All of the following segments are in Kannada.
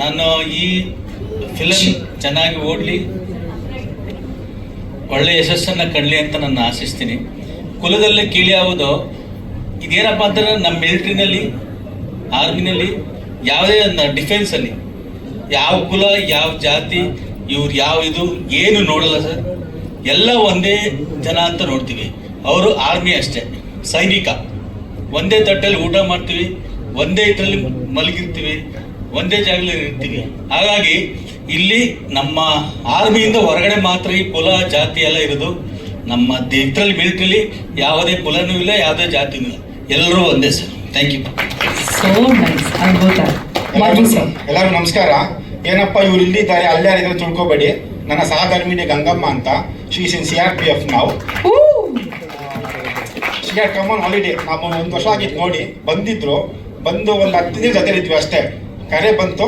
ನಾನು ಈ ಫಿಲಮ್ ಚೆನ್ನಾಗಿ ಓಡಲಿ, ಒಳ್ಳೆ ಯಶಸ್ಸನ್ನು ಕಡಲಿ ಅಂತ ನಾನು ಆಶಿಸ್ತೀನಿ. ಕುಲದಲ್ಲಿ ಕೀಳಿಯಾವುದು ಇದೇನಪ್ಪ ಅಂತಂದ್ರೆ ನಮ್ಮ ಮಿಲಿಟ್ರಿನಲ್ಲಿ ಆರ್ಮಿನಲ್ಲಿ ಯಾವುದೇ ಡಿಫೆನ್ಸಲ್ಲಿ ಯಾವ ಕುಲ, ಯಾವ ಜಾತಿ, ಇವ್ರು ಯಾವ ಇದು, ಏನು ನೋಡಲ್ಲ ಸರ್. ಎಲ್ಲ ಒಂದೇ ಜನ ಅಂತ ನೋಡ್ತೀವಿ. ಅವರು ಆರ್ಮಿ ಅಷ್ಟೇ, ಸೈನಿಕ. ಒಂದೇ ತಟ್ಟಲ್ಲಿ ಊಟ ಮಾಡ್ತೀವಿ, ಒಂದೇ ಇದರಲ್ಲಿ ಮಲಗಿರ್ತೀವಿ. ಒಂದೇ ಜಾಗದಲ್ಲಿ ಇರ್ತೀವಿ. ಹಾಗಾಗಿ ಇಲ್ಲಿ ನಮ್ಮ ಆರ್ಮಿಯಿಂದ ಹೊರಗಡೆ ಮಾತ್ರ ಈ ಕುಲ ಜಾತಿ ಎಲ್ಲ ಇರೋದು. ನಮ್ಮ ದೇಶದಲ್ಲಿ ಮಿಲಿಟ್ರಿಲಿ ಯಾವುದೇ ಕುಲನೂ ಇಲ್ಲ ಯಾವುದೇ ಜಾತಿನೂ ಇಲ್ಲ. ಎಲ್ಲರೂ ಒಂದೇ sir. Thank you so nice ಅದ್ಭುತ ಮಾಜಿ ಸರ್. ಎಲ್ಲರಿಗೂ ನಮಸ್ಕಾರ. ಏನಪ್ಪ ಇವ್ರು ಇಲ್ಲಿದ್ದಾರೆ ಅಲ್ಲೇ ಯಾರಿದ್ರೆ ತಿಳ್ಕೊಬೇಡಿ. ನನ್ನ ಸಹಧರ್ಮಿನಿ ಗಂಗಮ್ಮ ಅಂತ. She's in C R P F ನಾವು she are come on holiday ನಾವು ಒಂದು ವರ್ಷ ಆಗಿತ್ತು ನೋಡಿ. ಬಂದಿದ್ರು. ಬಂದು ಒಂದು ಹತ್ತು ದಿನ ಜೊತೆ ಇದ್ವಿ ಅಷ್ಟೇ. ಕರೆ ಬಂತು,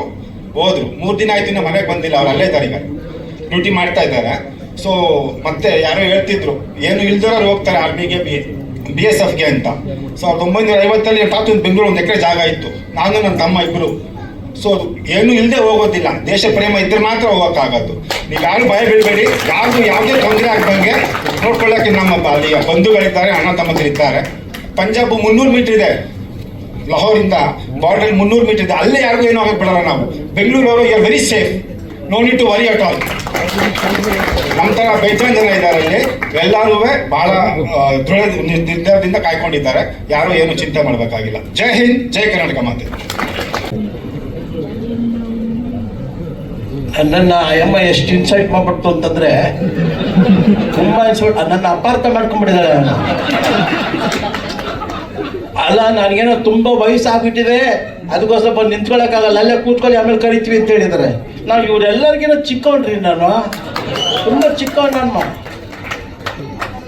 ಹೋದ್ರು. ಮೂರು ದಿನ ಆಯ್ತು ಇನ್ನು ಮನೆಗೆ ಬಂದಿಲ್ಲ, ಅವ್ರು ಅಲ್ಲೇ ಇದ್ದಾರೆ ಈಗ. ಡ್ಯೂಟಿ ಮಾಡ್ತಾ ಇದ್ದಾರೆ. ಸೊ ಮತ್ತೆ ಯಾರೋ ಹೇಳ್ತಿದ್ರು, ಏನು ಇಲ್ದಿರೋರು ಹೋಗ್ತಾರೆ ಆರ್ಮಿಗೆ, ಬಿ ಬಿ ಎಸ್ ಎಫ್ಗೆ ಅಂತ. ಸಾವಿರದ ಒಂಬೈನೂರ ಐವತ್ತಲ್ಲಿ ನನ್ನ ಬೆಂಗಳೂರು ಒಂದು ಎಕರೆ ಜಾಗ ಇತ್ತು. ನಾನು ನನ್ನ ತಮ್ಮ ಇಬ್ಬರು ಸೊ ಏನು ಇಲ್ಲದೆ ಹೋಗೋದಿಲ್ಲ. ದೇಶ ಪ್ರೇಮ ಇದ್ರೆ ಮಾತ್ರ ಹೋಗೋಕ್ಕಾಗೋದು. ನೀವು ಯಾರು ಭಯ ಬೀಳಬೇಡಿ. ಯಾರು ಯಾವುದೇ ತೊಂದರೆ ಆಗ್ದಂಗೆ ನೋಡ್ಕೊಳ್ಳೋಕೆ ನಮ್ಮ ಅಲ್ಲಿಯ ಅಲ್ಲಿ ಬಂಧುಗಳಿದ್ದಾರೆ, ಅಣ್ಣ ತಮ್ಮಂದಿರಿದ್ದಾರೆ. ಪಂಜಾಬ್ ಮುನ್ನೂರು ಮೀಟರ್ ಇದೆ. ಲಾಹೋರಿಂದ ಬಾರ್ಡರ್ ಮುನ್ನೂರು ಮೀಟರ್ ಇದೆ. ಅಲ್ಲೇ ಯಾರಿಗೂ ಏನೂ ಆಗಕ್ಕೆ ಬಿಡಲ್ಲ ನಾವು. ಬೆಂಗಳೂರವರು you are very safe no need to worry at all ನಮ್ಮ ಥರ ಬೇಜಾನ್ ಜನ ಇದ್ದಾರೆ ಅಲ್ಲಿ ಎಲ್ಲರೂ ಬಹಳ ದೃಢ ನಿರ್- ನಿರ್ಧಾರದಿಂದ ಕಾಯ್ಕೊಂಡಿದ್ದಾರೆ. ಯಾರು ಏನು ಚಿಂತೆ ಮಾಡಬೇಕಾಗಿಲ್ಲ. ಜೈ ಹಿಂದ್, ಜೈ ಕರ್ನಾಟಕ ಮಾತೆ. ನನ್ನ ಅಮ್ಮ ಎಷ್ಟು ಇನ್ಸೈಟ್ ಮಾಡ್ಬಿಡ್ತು ಅಂತಂದ್ರೆ ತುಂಬಾ ಇನ್ಸಲ್ಟ್ ನನ್ನ ಅಪಾರ್ಥ ಮಾಡ್ಕೊಂಡ್ಬಿಟ್ಟಿದ್ದಾರೆ ಅಲ್ಲ, ನನಗೇನೋ ತುಂಬಾ ವಯಸ್ಸಾಗ್ಬಿಟ್ಟಿದೆ. ಅದಕ್ಕೋಸ್ಕರ ಬಂದು ನಿಂತ್ಕೊಳ್ಳೋಕ್ಕಾಗಲ್ಲ ಅಲ್ಲೇ ಕೂತ್ಕೊಳ್ಳಿ, ಆಮೇಲೆ ಕರಿತೀವಿ ಅಂತ ಹೇಳಿದ್ದಾರೆ. ನಾವು ಇವರೆಲ್ಲರಿಗಿನ ಚಿಕ್ಕವನ್ರಿ ನಾನು. ತುಂಬಾ ಚಿಕ್ಕವನ್ ನಾನು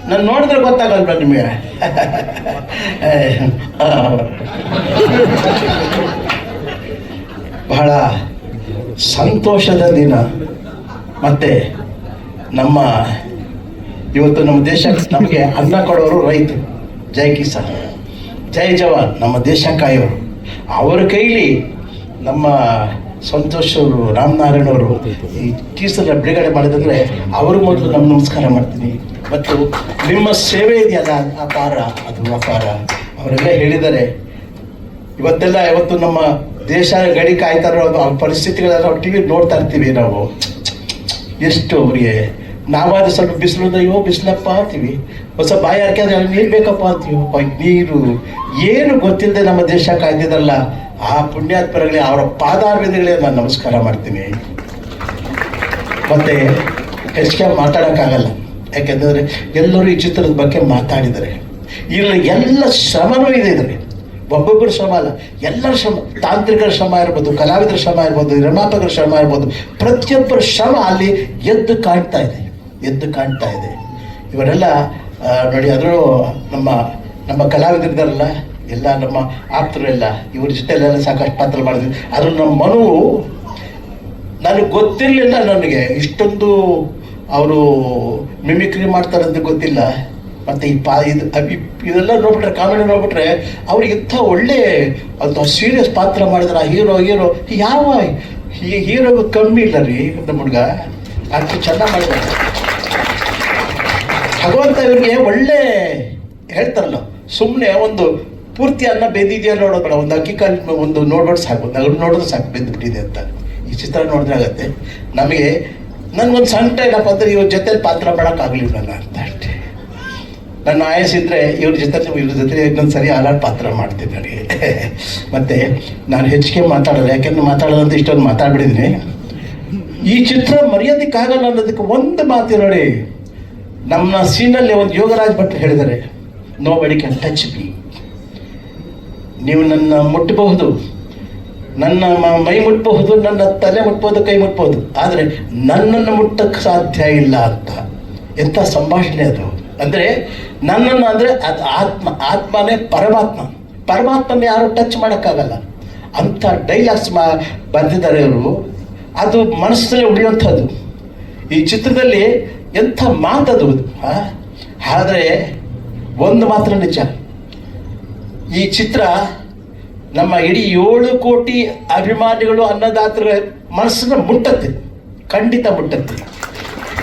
ನಾನು ನೋಡಿದ್ರೆ ಗೊತ್ತಾಗಲ್ವ ನಿಮಗೆ? ಬಹಳ ಸಂತೋಷದ ದಿನ. ಮತ್ತೆ ನಮ್ಮ ಇವತ್ತು ನಮ್ಮ ದೇಶ ನಮಗೆ ಅನ್ನ ಕೊಡೋರು ರೈತರು. ಜೈ ಕಿಸಾನ್. ಜೈ ಜವಾನ್ ನಮ್ಮ ದೇಶ ಕಾಯೋರು ಅವರ ಕೈಲಿ ನಮ್ಮ ಸಂತೋಷ್ ಅವರು ರಾಮನಾರಾಯಣ ಅವರು ಈ ಟೀಸರ್ ಬಿಡುಗಡೆ ಮಾಡಿದಂದ್ರೆ ಅವ್ರ ಮೊದಲು ನಮ್ಮ ನಮಸ್ಕಾರ ಮಾಡ್ತೀನಿ ಮತ್ತು ನಿಮ್ಮ ಸೇವೆ ಇದೆಯಲ್ಲ ಅಪಾರ ಅದು ಅಪಾರ ಅವರೆಲ್ಲ ಹೇಳಿದ್ದಾರೆ ಇವತ್ತೆಲ್ಲ ಇವತ್ತು ನಮ್ಮ ದೇಶ ಗಡಿ ಕಾಯ್ತಾ ಆ ಪರಿಸ್ಥಿತಿಗಳೆಲ್ಲ ನಾವು ಟಿ ವಿ ನೋಡ್ತಾ ಇರ್ತೀವಿ ನಾವು ಎಷ್ಟು ಅವರಿಗೆ ನಾವಾದ ಸ್ವಲ್ಪ ಬಿಸಿಲು ಅಯ್ಯೋ ಬಿಸಿಲಪ್ಪ ಅಂತೀವಿ ಹೊಸ ಬಾಯಿ ಹಾಕಿದ್ರೆ ನೀರು ಬೇಕಪ್ಪ ಅಂತೀವಪ್ಪ ನೀರು ಏನು ಗೊತ್ತಿಲ್ಲದೆ ನಮ್ಮ ದೇಶ ಕಾಯ್ದಿದ್ರಲ್ಲ ಆ ಪುಣ್ಯಾತ್ಮರಗಳೇ, ಅವರ ಪಾದಾರ್ವಿದಗಳಿಗೆ ನಾನು ನಮಸ್ಕಾರ ಮಾಡ್ತೀನಿ. ಮತ್ತೆ ಹೆಚ್ಚಿಗೆ ಮಾತಾಡೋಕ್ಕಾಗಲ್ಲ. ಯಾಕೆಂದರೆ ಎಲ್ಲರೂ ಈ ಚಿತ್ರದ ಬಗ್ಗೆ ಮಾತಾಡಿದ್ದಾರೆ. ಇಲ್ಲಿ ಎಲ್ಲ ಶ್ರಮನೂ ಇದೆ ಇದ್ರೆ ಒಬ್ಬೊಬ್ಬರ ಶ್ರಮ ಅಲ್ಲ. ಎಲ್ಲರ ಶ್ರಮ, ತಾಂತ್ರಿಕರ ಶ್ರಮ ಇರ್ಬೋದು, ಕಲಾವಿದರ ಶ್ರಮ ಇರ್ಬೋದು, ನಿರ್ಮಾಪಕರ ಶ್ರಮ ಇರ್ಬೋದು, ಪ್ರತಿಯೊಬ್ಬರ ಶ್ರಮ ಅಲ್ಲಿ ಎದ್ದು ಕಾಣ್ತಾ ಇದೆ. ಎದ್ದು ಕಾಣ್ತಾ ಇದೆ. ಇವರೆಲ್ಲ ನೋಡಿ ಅದರಲ್ಲೂ ನಮ್ಮ ನಮ್ಮ ಕಲಾವಿದರಿದ್ದಾರಲ್ಲ ಎಲ್ಲ ನಮ್ಮ ಆಪ್ತರು ಎಲ್ಲ ಇವ್ರ ಜೊತೆಲೆಲ್ಲ ಸಾಕಷ್ಟು ಪಾತ್ರ ಮಾಡಿದ್ವಿ ಅದ್ರ ನಮ್ಮ ಮನು ನನಗೆ ಗೊತ್ತಿರಲಿಲ್ಲ ನನಗೆ. ಇಷ್ಟೊಂದು ಅವರು ಮಿಮಿಕ್ರಿ ಮಾಡ್ತಾರಂತ ಗೊತ್ತಿಲ್ಲ. ಮತ್ತು ಈ ಪಾ, ಇದು ಇದೆಲ್ಲ ನೋಡ್ಬಿಟ್ರೆ, ಕಾಮಿಡಿ ನೋಡ್ಬಿಟ್ರೆ, ಅವ್ರಿಗೆ ಇಂಥ ಒಳ್ಳೆ ಅಂತ ಸೀರಿಯಸ್ ಪಾತ್ರ ಮಾಡಿದ್ರೆ, ಆ ಹೀರೋ ಹೀರೋ ಯಾವ ಹೀರೋಗೂ ಕಮ್ಮಿ ಇಲ್ಲ ರೀ, ನಮ್ಮ ಹುಡುಗ. ಅಷ್ಟು ಚೆನ್ನಾಗಿ ಮಾಡಿದ್ದಾರೆ ಭಗವಂತ ಇವ್ರಿಗೆ ಒಳ್ಳೆ ಹೇಳ್ತಾರಲ್ಲ ಸುಮ್ಮನೆ ಒಂದು ಪೂರ್ತಿ ಅನ್ನ ಬೆಂದಿದೆಯಾ ನೋಡೋದಲ್ಲ ಒಂದು ಅಕ್ಕಿ ಕಾಲು ಒಂದು ನೋಡ್ಬಿಟ್ಟು ಸಾಕು ಅಗಡು ನೋಡಿದ್ರೆ ಸಾಕು, ಬೆಂದ್ಬಿಟ್ಟಿದೆ ಅಂತ. ಈ ಚಿತ್ರ ನೋಡಿದ್ರೆ ಆಗತ್ತೆ. ನಮಗೆ, ನನಗೊಂದು ಸಣ್ಣ ಏನಪ್ಪ ಅಂದ್ರೆ ಇವ್ರ ಜೊತೆ ಪಾತ್ರ ಮಾಡೋಕ್ಕಾಗಲಿಲ್ಲ ಅಂತ ಅಷ್ಟೇ ನನ್ನ ಆಯಸ್ಸಿದ್ರೆ ಇವ್ರ ಜೊತೆ ಇವ್ರ ಜೊತೆ ಇನ್ನೊಂದು ಸರಿ ಹಾಲಾಡ್ ಪಾತ್ರ ಮಾಡ್ತೀನಿ ನನಗೆ ಮತ್ತೆ ನಾನು ಹೆಚ್ಚಿಗೆ ಮಾತಾಡಲ್ಲ, ಯಾಕೆಂದ್ರೆ ಅಂತ ಇಷ್ಟೊಂದು ಮಾತಾಡ್ಬಿಟ್ಟಿದ್ದೀನಿ. ಈ ಚಿತ್ರ ಮರೆಯೋದಕ್ಕಾಗಲ್ಲ ಅನ್ನೋದಕ್ಕೆ ಒಂದು ಮಾತು ನೋಡಿ ನಮ್ಮ ಸೀನಲ್ಲಿ ಒಂದು ಯೋಗರಾಜ್ ಭಟ್ ಹೇಳಿದ್ದಾರೆ ನೋ ಬಡಿ ಕ್ಯಾನ್ ಟಚ್ ಬಿ ನೀವು ನನ್ನ ಮುಟ್ಟಬಹುದು, ನನ್ನ ಮೈ ಮುಟ್ಟಬಹುದು ನನ್ನ ತಲೆ ಮುಟ್ಬೋದು ಕೈ ಮುಟ್ಬೋದು ಆದರೆ ನನ್ನನ್ನು ಮುಟ್ಟಕ್ಕೆ ಸಾಧ್ಯ ಇಲ್ಲ ಅಂತ. ಎಂಥ ಸಂಭಾಷಣೆ ಅದು? ಅಂದರೆ ನನ್ನನ್ನು ಅಂದರೆ ಅದು ಆತ್ಮ, ಆತ್ಮನೇ ಪರಮಾತ್ಮ. ಪರಮಾತ್ಮನ ಯಾರು ಟಚ್ ಮಾಡೋಕ್ಕಾಗಲ್ಲ. ಅಂಥ ಡೈಲಾಗ್ಸ್ ಮಾ ಬರೆದಿದ್ದಾರೆ ಅವರು ಅದು ಮನಸ್ಸಲ್ಲಿ ಉಳಿಯುವಂಥದ್ದು. ಈ ಚಿತ್ರದಲ್ಲಿ ಎಂಥ ಮಾತದು? ಆದರೆ ಒಂದು ಮಾತ್ರ ನಿಜ. ಈ ಚಿತ್ರ ನಮ್ಮ ಇಡೀ ಏಳು ಕೋಟಿ ಅಭಿಮಾನಿಗಳು ಅನ್ನದಾತರ ಮನಸ್ಸನ್ನ ಮುಟ್ಟತ್ತೆ. ಖಂಡಿತ ಮುಟ್ಟತ್ತೆ.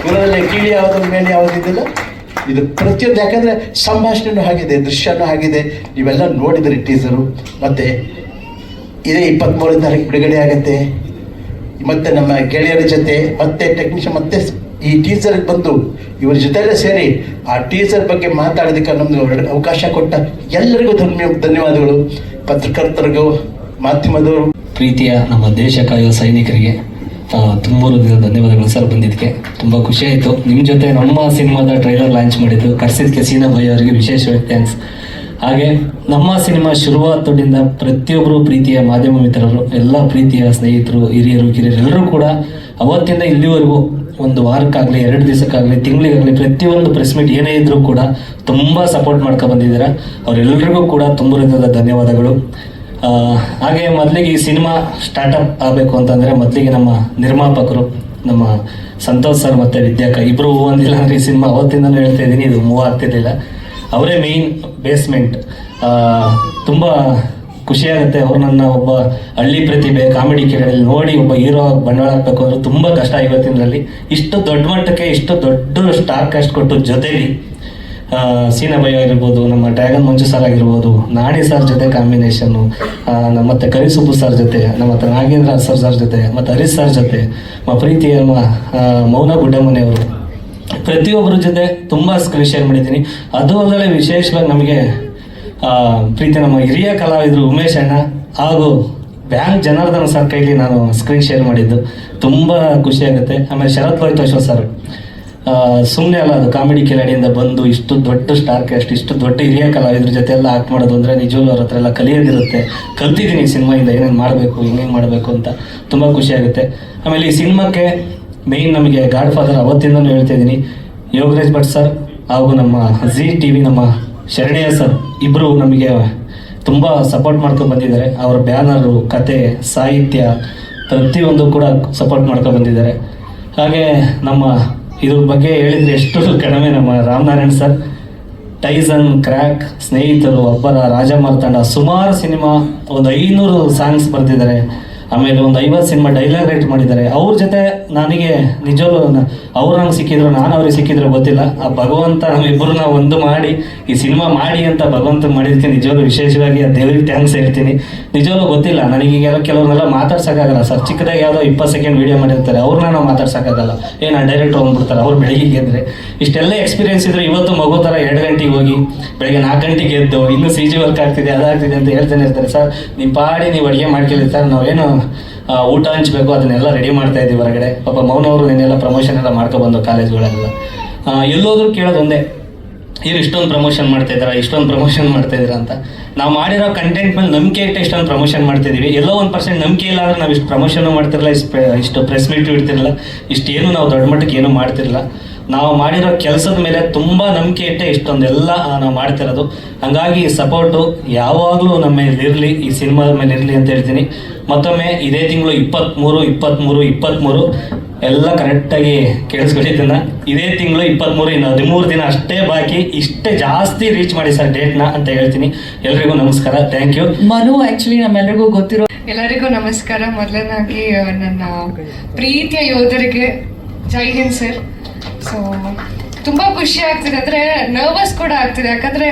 ಇವರಲ್ಲಿ ಕೀಳಿ ಯಾವುದ್ರ ಮೇಲೆ ಯಾವುದಿದ್ದಿಲ್ಲ ಇದು ಪ್ರತಿಯೊಂದು, ಯಾಕಂದ್ರೆ ಸಂಭಾಷಣೆನೂ ಆಗಿದೆ ದೃಶ್ಯನೂ ಆಗಿದೆ ಇವೆಲ್ಲ ನೋಡಿದ್ರಿ ಟೀಸರು ಮತ್ತೆ ಇದೇ ಇಪ್ಪತ್ತ್ಮೂರನೇ ತಾರೀಕು ಬಿಡುಗಡೆ ಆಗುತ್ತೆ. ಮತ್ತೆ ನಮ್ಮ ಗೆಳೆಯರ ಜೊತೆ, ಮತ್ತೆ ಟೆಕ್ನಿಷಿಯನ್ ಮತ್ತೆ ಈ ಟೀಸರ್ ಬಂದು ಇವರ ಜೊತೆಲೇ ಸೇರಿ ಆ ಟೀಸರ್ ಬಗ್ಗೆ ಮಾತಾಡೋದಕ್ಕೆ ನಮ್ಗೆ ಅವಕಾಶ ಕೊಟ್ಟ ಎಲ್ಲರಿಗೂ ಧನ್ಯ, ಧನ್ಯವಾದಗಳು. ಪತ್ರಕರ್ತರಿಗೂ, ಮಾಧ್ಯಮದವರು. ಪ್ರೀತಿಯ ನಮ್ಮ ದೇಶ ಕಾಯೋ ಸೈನಿಕರಿಗೆ ತುಂಬ ಧನ್ಯವಾದಗಳು ಸರ್ ಬಂದಿದ್ದಕ್ಕೆ. ತುಂಬ ಖುಷಿ ಆಯಿತು. ನಿಮ್ಮ ಜೊತೆ ನಮ್ಮ ಸಿನಿಮಾದ ಟ್ರೈಲರ್ ಲಾಂಚ್ ಮಾಡಿದ್ದು ಕರ್ಸಿದ್ಕೆ ಸೀನಾ ಭೈ ಅವರಿಗೆ ವಿಶೇಷವಾಗಿ ಥ್ಯಾಂಕ್ಸ್ ಹಾಗೆ ನಮ್ಮ ಸಿನಿಮಾ ಶುರುವಾತದಿಂದ ಪ್ರತಿಯೊಬ್ಬರು ಪ್ರೀತಿಯ ಮಾಧ್ಯಮ ಮಿತ್ರರು, ಎಲ್ಲ ಪ್ರೀತಿಯ ಸ್ನೇಹಿತರು, ಹಿರಿಯರು, ಕಿರಿಯರು, ಎಲ್ಲರೂ ಕೂಡ ಅವತ್ತಿಂದ ಇಲ್ಲಿವರೆಗೂ ಒಂದು ವಾರಕ್ಕಾಗಲಿ, ಎರಡು ದಿವಸಕ್ಕಾಗಲಿ, ತಿಂಗಳಿಗಾಗಲಿ ಪ್ರತಿಯೊಂದು ಪ್ರೆಸ್ ಮೀಟ್ ಏನೇ ಇದ್ರೂ ಕೂಡ ತುಂಬ ಸಪೋರ್ಟ್ ಮಾಡ್ಕೊ ಬಂದಿದ್ದೀರಾ. ಅವರೆಲ್ಲರಿಗೂ ಕೂಡ ತುಂಬ ಹೃದಯದ ಧನ್ಯವಾದಗಳು ಹಾಗೆ ಮೊದಲಿಗೆ ಈ ಸಿನಿಮಾ ಸ್ಟಾರ್ಟಪ್ ಆಗಬೇಕು ಅಂತಂದರೆ ಮೊದಲಿಗೆ ನಮ್ಮ ನಿರ್ಮಾಪಕರು, ನಮ್ಮ ಸಂತೋಷ್ ಸರ್ ಮತ್ತು ವಿದ್ಯಾಕ ಇಬ್ಬರು ಹೂವಂದಿಲ್ಲ ಅಂದರೆ ಈ ಸಿನಿಮಾ ಅವತ್ತಿಂದಲೂ ಹೇಳ್ತಾ ಇದ್ದೀನಿ, ಇದು ಮೂವ್ ಆಗ್ತಿರ್ಲಿಲ್ಲ. ಅವರೇ ಮೇಯ್ನ್ ಬೇಸ್ಮೆಂಟ್ ತುಂಬ ಖುಷಿಯಾಗುತ್ತೆ ಅವ್ರು ನನ್ನ ಒಬ್ಬ ಹಳ್ಳಿ ಪ್ರತಿಭೆ ಕಾಮಿಡಿ ಕೆರೆಯಲ್ಲಿ ನೋಡಿ ಒಬ್ಬ ಹೀರೋ ಬಂಡವಾಳ ಹಾಕಬೇಕು ಅಂದ್ರೆ ತುಂಬ ಕಷ್ಟ ಇವತ್ತಿನಲ್ಲಿ ಇಷ್ಟು ದೊಡ್ಡ ಮಟ್ಟಕ್ಕೆ ಇಷ್ಟು ದೊಡ್ಡ ಸ್ಟಾರ್ ಕಾಸ್ಟ್ ಕೊಟ್ಟು ಜೊತೆಲಿ ಆ, ಸೀನಾ ಭಯ ಆಗಿರ್ಬೋದು ನಮ್ಮ ಡ್ರ್ಯಾಗನ್ ಮಂಜು ಸರ್ ಆಗಿರ್ಬೋದು ನಾಣಿ ಸರ್ ಜೊತೆ ಕಾಂಬಿನೇಷನ್ನು ಮತ್ತೆ ಕರಿಸುಬ್ಬು ಸರ್ ಜೊತೆ ನಮ್ಮ ಹತ್ರ ನಾಗೇಂದ್ರ ಸರ್ ಸರ್ ಜೊತೆ ಮತ್ತು ಹರೀಶ್ ಸರ್ ಜೊತೆ ನಮ್ಮ ಅಮ್ಮ ಮೌನ ಗುಡ್ಡಮನೆಯವರು ಪ್ರತಿಯೊಬ್ಬರ ಜೊತೆ ತುಂಬ ಸ್ಕ್ರೀನ್ ಶೇರ್ ಮಾಡಿದ್ದೀನಿ. ಅದು ಅಲ್ಲದೆ ವಿಶೇಷವಾಗಿ ನಮಗೆ ಪ್ರೀತಿ ನಮ್ಮ ಹಿರಿಯ ಕಲಾವಿದರು ಉಮೇಶ್ ಅಣ್ಣ ಹಾಗೂ ಬ್ಯಾಂಕ್ ಜನಾರ್ದನ ಸರ್ ಕೈಲಿ ನಾನು ಸ್ಕ್ರೀನ್ ಶೇರ್ ಮಾಡಿದ್ದು. ತುಂಬ ಖುಷಿಯಾಗುತ್ತೆ ಆಮೇಲೆ ಶರತ್ ಲೋಹಿತೋಶ್ವ ಸರ್ ಸುಮ್ಮನೆ ಅಲ್ಲ, ಅದು ಕಾಮಿಡಿ ಕಿಲಾಡಿಯಿಂದ ಬಂದು ಇಷ್ಟು ದೊಡ್ಡ ಸ್ಟಾರ್ ಕ್ಯಾಸ್ಟ್ ಇಷ್ಟು ದೊಡ್ಡ ಹಿರಿಯ ಕಲಾವಿದ್ರ ಜೊತೆ ಎಲ್ಲ ಆಕ್ಟ್ ಮಾಡೋದು ಅಂದರೆ ನಿಜವಲ್ಲೂ ಅವ್ರ ಹತ್ರ ಎಲ್ಲ ಕಲಿಯೋದಿರುತ್ತೆ. ಕಲ್ತಿದ್ದೀನಿ ಸಿನಿಮಾಯಿಂದ ಏನೇನು ಮಾಡಬೇಕು ಏನೇನು ಮಾಡಬೇಕು ಅಂತ. ತುಂಬ ಖುಷಿಯಾಗುತ್ತೆ ಆಮೇಲೆ ಈ ಸಿನಿಮಾಕ್ಕೆ ಮೇಯ್ನ್ ನಮಗೆ ಗಾಡ್ ಫಾದರ್ ಅವತ್ತಿಂದನೂ ಹೇಳ್ತಾ ಇದ್ದೀನಿ. ಯೋಗರಾಜ್ ಭಟ್ ಸರ್ ಹಾಗೂ ನಮ್ಮ ಜಿ ಟಿ ವಿ ನಮ್ಮ ಶರಣಯ್ಯ ಸರ್ ಇಬ್ಬರು ನಮಗೆ ತುಂಬ ಸಪೋರ್ಟ್ ಮಾಡ್ಕೊಂಡು ಬಂದಿದ್ದಾರೆ. ಅವರ ಬ್ಯಾನರು ಕತೆ, ಸಾಹಿತ್ಯ ಪ್ರತಿಯೊಂದು ಕೂಡ ಸಪೋರ್ಟ್ ಮಾಡ್ಕೊಂಡು ಬಂದಿದ್ದಾರೆ. ಹಾಗೆ ನಮ್ಮ ಇದ್ರ ಬಗ್ಗೆ ಹೇಳಿದ್ರೆ ಎಷ್ಟು ಕಡಿಮೆ ನಮ್ಮ ರಾಮನಾರಾಯಣ್ ಸರ್ ಟೈಸನ್ ಕ್ರ್ಯಾಕ್ ಸ್ನೇಹಿತರು ಒಬ್ಬರ ರಾಜ ಮಾರ್ತಾಂಡ ಸುಮಾರು ಸಿನಿಮಾ ಒಂದು ಐನೂರು ಸಾಂಗ್ಸ್ ಬರೆದಿದ್ದಾರೆ. ಆಮೇಲೆ ಒಂದು ಐವತ್ತು ಸಿನಿಮಾ ಡೈಲಾಗ್ ರೈಟ್ ಮಾಡಿದ್ದಾರೆ. ಅವ್ರ ಜೊತೆ ನನಗೆ ನಿಜವೂ ಅವ್ರು ನಂಗೆ ಸಿಕ್ಕಿದ್ರು ನಾನು ಅವ್ರಿಗೆ ಸಿಕ್ಕಿದ್ರು ಗೊತ್ತಿಲ್ಲ. ಆ ಭಗವಂತ ನಮ್ಮಿಬ್ಬರನ್ನ ಒಂದು ಮಾಡಿ, ಈ ಸಿನಿಮಾ ಮಾಡಿ ಅಂತ ಭಗವಂತ ಮಾಡಿದಕ್ಕೆ ನಿಜವಾಗ್ಲೂ ವಿಶೇಷವಾಗಿ ಆ ದೇವರಿಗೆ ಥ್ಯಾಂಕ್ಸ್ ಹೇಳ್ತೀನಿ. ನಿಜವಾಗ್ಲೂ ಗೊತ್ತಿಲ್ಲ, ನನಗೆ ಈಗೆಲ್ಲ ಕೆಲವ್ರನ್ನೆಲ್ಲ ಮಾತಾಡ್ಸೋಕ್ಕಾಗಲ್ಲ. ಸರ್, ಚಿಕ್ಕದಾಗಿ ಯಾವುದೋ ಇಪ್ಪತ್ತು ಸೆಕೆಂಡ್ ವೀಡಿಯೋ ಮಾಡಿರ್ತಾರೆ, ಅವ್ರನ್ನ ನಾವು ಮಾತಾಡ್ಸೋಕ್ಕಾಗಲ್ಲ. ಏನು ಡೈರೆಕ್ಟ್ ಹೋಗ್ಬಿಡ್ತಾರೆ ಅವ್ರು ಬೆಳಿಗ್ಗೆ ಎದ್ರೆ ಇಷ್ಟೆಲ್ಲ ಎಕ್ಸ್ಪೀರಿಯನ್ಸ್ ಇದ್ರೆ ಇವತ್ತು ಮಗು ಥರ ಎರಡು ಗಂಟೆಗೆ ಹೋಗಿ, ಬೆಳಗ್ಗೆ ನಾಲ್ಕು ಗಂಟೆಗೆ ಎದ್ದು, ಇನ್ನೂ ಸಿ ಜಿ ವರ್ಕ್ ಆಗ್ತಿದೆ, ಅದಾಗ್ತಿದೆ ಅಂತ ಹೇಳ್ತಾನೆ ಇರ್ತಾರೆ. ಸರ್ ನಿಮ್ಮ ಪಾಡಿ ನೀವು ಅಡುಗೆ ಮಾಡ್ಕೊಳ್ಳಿ ಸರ್ ನಾವೇನು ಊಟ ಹಂಚಬೇಕು, ಅದನ್ನೆಲ್ಲ ರೆಡಿ ಮಾಡ್ತಾ ಇದ್ದೀವಿ ಹೊರಗಡೆ. ಪಾಪ ಮೌನವರು ನಿನ್ನೆಲ್ಲ ಪ್ರಮೋಷನ್ ಎಲ್ಲ ಮಾಡ್ಕೊಬಂದು ಕಾಲೇಜ್ಗಳೆಲ್ಲ. ಎಲ್ಲೋದ್ರೂ ಕೇಳೋದು ಒಂದೇ. ಏನು ಇಷ್ಟೊಂದು ಪ್ರಮೋಷನ್ ಮಾಡ್ತಾ ಇದ್ದಾರೆ, ಇಷ್ಟೊಂದು ಪ್ರಮೋಷನ್ ಮಾಡ್ತಾ ಇದ್ದೀರಾ ಅಂತ. ನಾವು ಮಾಡಿರೋ ಕಂಟೆಂಟ್ ಮೇಲೆ ನಂಬಿಕೆ ಇಟ್ಟು ಇಷ್ಟೊಂದು ಪ್ರಮೋಷನ್ ಮಾಡ್ತಿದ್ದೀವಿ ಎಲ್ಲೋ ಒಂದು ಪರ್ಸೆಂಟ್ ನಂಬಿಕೆ ಇಲ್ಲ ಅಂದ್ರೆ ನಾವು ಇಷ್ಟು ಪ್ರಮೋಷನ್ ಮಾಡ್ತಿರಲ್ಲ, ಇಷ್ಟು ಇಷ್ಟು ಪ್ರೆಸ್ ಮೀಟ್ ಇಡ್ತಿರಲ್ಲ ಇಷ್ಟೇನು ನಾವು ದೊಡ್ಡ ಮಟ್ಟಕ್ಕೆ ಏನು ಮಾಡ್ತಿರಲ್ಲ. ನಾವು ಮಾಡಿರೋ ಕೆಲಸದ ಮೇಲೆ ತುಂಬ ನಂಬಿಕೆ ಇಟ್ಟೆ ಇಷ್ಟೊಂದೆಲ್ಲ ನಾವು ಮಾಡ್ತಿರೋದು. ಹಂಗಾಗಿ ಸಪೋರ್ಟು ಯಾವಾಗಲೂ ನಮ್ಮ ಮೇಲೆ ಇರಲಿ ಈ ಸಿನಿಮಾದ ಮೇಲೆ ಇರಲಿ ಅಂತ ಹೇಳ್ತೀನಿ. ಮತ್ತೊಮ್ಮೆ ಇದೇ ತಿಂಗಳು ಇಪ್ಪತ್ತ್ಮೂರು ಇಪ್ಪತ್ತ್ಮೂರು ಇಪ್ಪತ್ತ್ಮೂರು ಎಲ್ಲ ಕರೆಕ್ಟಾಗಿ ಕೇಳಿಸ್ಕೊಟ್ಟಿದ್ದನ್ನ. ಇದೇ ತಿಂಗಳು ಇಪ್ಪತ್ತ್ಮೂರು ಇನ್ನು ಹದಿಮೂರು ದಿನ ಅಷ್ಟೇ ಬಾಕಿ. ಇಷ್ಟೇ ಜಾಸ್ತಿ ರೀಚ್ ಮಾಡಿ ಸರ್ ಡೇಟ್ನ ಅಂತ ಹೇಳ್ತೀನಿ. ಎಲ್ರಿಗೂ ನಮಸ್ಕಾರ. ಥ್ಯಾಂಕ್ ಯು ಮನು ಆಕ್ಚುಲಿ ನಮ್ಮೆಲ್ಲರಿಗೂ ಗೊತ್ತಿರೋ ಎಲ್ಲರಿಗೂ ನಮಸ್ಕಾರ. ಮೊದಲನಾಗಿ ನನ್ನ ಪ್ರೀತಿಯ ಯೋಧರಿಗೆ ಜೈ ಹಿಂದ್ ಸರ್ ಸೊ ತುಂಬ ಖುಷಿ ಆಗ್ತಿದೆ. ಅಂದರೆ ನರ್ವಸ್ ಕೂಡ ಆಗ್ತಿದೆ. ಯಾಕಂದರೆ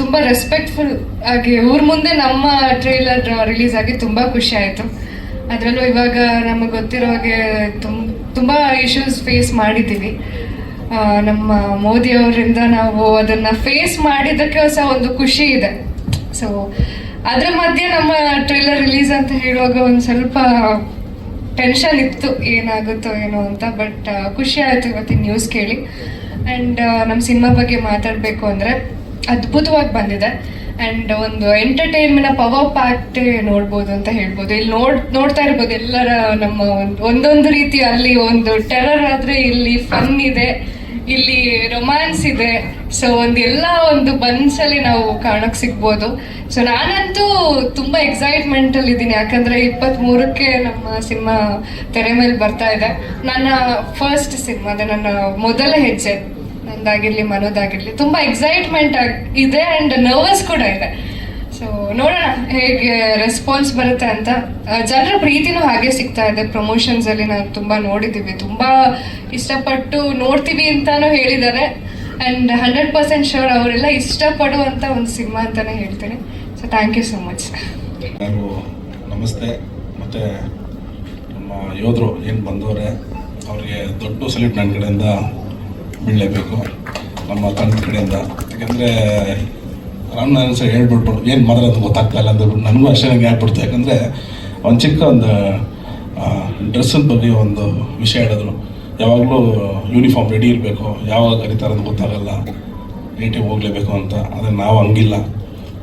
ತುಂಬ ರೆಸ್ಪೆಕ್ಟ್ಫುಲ್ ಆಗಿ ಊರ್ ಮುಂದೆ ನಮ್ಮ ಟ್ರೈಲರ್ ರಿಲೀಸ್ ಆಗಿ ತುಂಬ ಖುಷಿ ಆಯಿತು. ಅದರಲ್ಲೂ ಇವಾಗ ನಮಗೆ ಗೊತ್ತಿರೋ ಹಾಗೆ ತುಂಬಾ ಇಶ್ಯೂಸ್ ಫೇಸ್ ಮಾಡಿದ್ದೀವಿ. ನಮ್ಮ ಮೋದಿ ಅವರಿಂದ ನಾವು ಅದನ್ನು ಫೇಸ್ ಮಾಡಿದ್ದಕ್ಕೆ ಹೊಸ ಒಂದು ಖುಷಿ ಇದೆ. ಸೊ ಅದ್ರ ಮಧ್ಯೆ ನಮ್ಮ ಟ್ರೈಲರ್ ರಿಲೀಸ್ ಅಂತ ಹೇಳುವಾಗ ಒಂದು ಸ್ವಲ್ಪ ಟೆನ್ಷನ್ ಇತ್ತು ಏನಾಗುತ್ತೋ ಏನೋ ಅಂತ ಬಟ್ ಖುಷಿ ಆಯಿತು ಇವತ್ತಿನ ನ್ಯೂಸ್ ಕೇಳಿ. ಆ್ಯಂಡ್ ನಮ್ಮ ಸಿನಿಮಾ ಬಗ್ಗೆ ಮಾತಾಡಬೇಕು ಅಂದರೆ ಅದ್ಭುತವಾಗಿ ಬಂದಿದೆ. ಆ್ಯಂಡ್ ಒಂದು ಎಂಟರ್ಟೈನ್ಮೆಂಟ್ ಪವರ್ ಪ್ಯಾಕ್ಟ್ ನೋಡ್ಬೋದು ಅಂತ ಹೇಳ್ಬೋದು. ಇಲ್ಲಿ ನೋಡ್, ನೋಡ್ತಾ ಇರ್ಬೋದು ಎಲ್ಲರ ನಮ್ಮ ಒಂದು, ಒಂದೊಂದು ರೀತಿ ಅಲ್ಲಿ ಒಂದು ಟೆರರ್ ಆದರೆ ಇಲ್ಲಿ ಫನ್ ಇದೆ. ಇಲ್ಲಿ ರೊಮ್ಯಾನ್ಸ್ ಇದೆ. ಸೊ ಒಂದು ಎಲ್ಲ ಒಂದು ಬನ್ಸಲ್ಲಿ ನಾವು ಕಾಣಕ್ ಸಿಗ್ಬೋದು. ಸೊ ನಾನಂತೂ ತುಂಬಾ ಎಕ್ಸೈಟ್ಮೆಂಟ್ ಅಲ್ಲಿ ಇದ್ದೀನಿ. ಯಾಕಂದ್ರೆ ಇಪ್ಪತ್ತ್ ಮೂರಕ್ಕೆ ನಮ್ಮ ಸಿನಿಮಾ ತೆರೆ ಮೇಲೆ ಬರ್ತಾ ಇದೆ. ನನ್ನ ಫಸ್ಟ್ ಸಿನಿಮಾ, ಅದೇ ನನ್ನ ಮೊದಲ ಹೆಜ್ಜೆ. ನಂದಾಗಿರ್ಲಿ, ಮನೋದಾಗಿರ್ಲಿ. ತುಂಬಾ ಎಕ್ಸೈಟ್ಮೆಂಟ್ ಇದೆ ಅಂಡ್ ನರ್ವಸ್ ಕೂಡ ಇದೆ. ಸೊ ನೋಡೋಣ ಹೇಗೆ ರೆಸ್ಪಾನ್ಸ್ ಬರುತ್ತೆ ಅಂತ. ಜನರ ಪ್ರೀತಿನೂ ಹಾಗೆ ಸಿಗ್ತಾ ಇದೆ. ಪ್ರಮೋಷನ್ಸ್ ಅಲ್ಲಿ ನಾವು ತುಂಬಾ ನೋಡಿದ್ದೀವಿ ತುಂಬಾ ಇಷ್ಟಪಟ್ಟು ನೋಡ್ತೀವಿ ಅಂತಾನು ಹೇಳಿದ್ದಾರೆ ಅಂಡ್ ಹಂಡ್ರೆಡ್ ಪರ್ಸೆಂಟ್ ಶೋರ್ ಅವರೆಲ್ಲ ಇಷ್ಟಪಡುವಂತ ಒಂದು ಸಿನಿಮಾ ಅಂತಾನೆ ಹೇಳ್ತೀನಿ. So thank you so much ನಮಸ್ತೆ. ಮತ್ತೆ ನಮ್ಮ ಯೋಧರು ಏನು ಬಂದವರೇ, ಅವ್ರಿಗೆ ದೊಡ್ಡ ಸಲ್ಯೂಟ್ ನನ್ನ ಕಡೆಯಿಂದ. ಬೀಳಲೇಬೇಕು ನಮ್ಮ ತಂಡದ ಕಡೆಯಿಂದ. ಯಾಕಂದರೆ ರಾಮನಾರಾಯಣ ಸರ್ ಹೇಳ್ಬಿಟ್ಟು ಏನು ಮಾತಾಡೋದು ಗೊತ್ತಾಗ್ತಾ ಇಲ್ಲ ಅಂದ್ಬಿಟ್ಟು ನನಗೂ ಅಷ್ಟೇ ನನಗೆ ಆಗ್ಬಿಡ್ತು. ಯಾಕಂದರೆ ಒಂದು ಚಿಕ್ಕ ಒಂದು ಡ್ರೆಸ್ಸಿನ ಬಗ್ಗೆ ಒಂದು ವಿಷಯ ಹೇಳಿದ್ರು. ಯಾವಾಗಲೂ ಯೂನಿಫಾರ್ಮ್ ರೆಡಿ ಇರಬೇಕು, ಯಾವಾಗ ಕರೀತಾರೆ ಅಂತ ಗೊತ್ತಾಗಲ್ಲ. ನೀಟಿಗೆ ಹೋಗಲೇಬೇಕು ಅಂತ. ಆದರೆ ನಾವು ಹಂಗಿಲ್ಲ.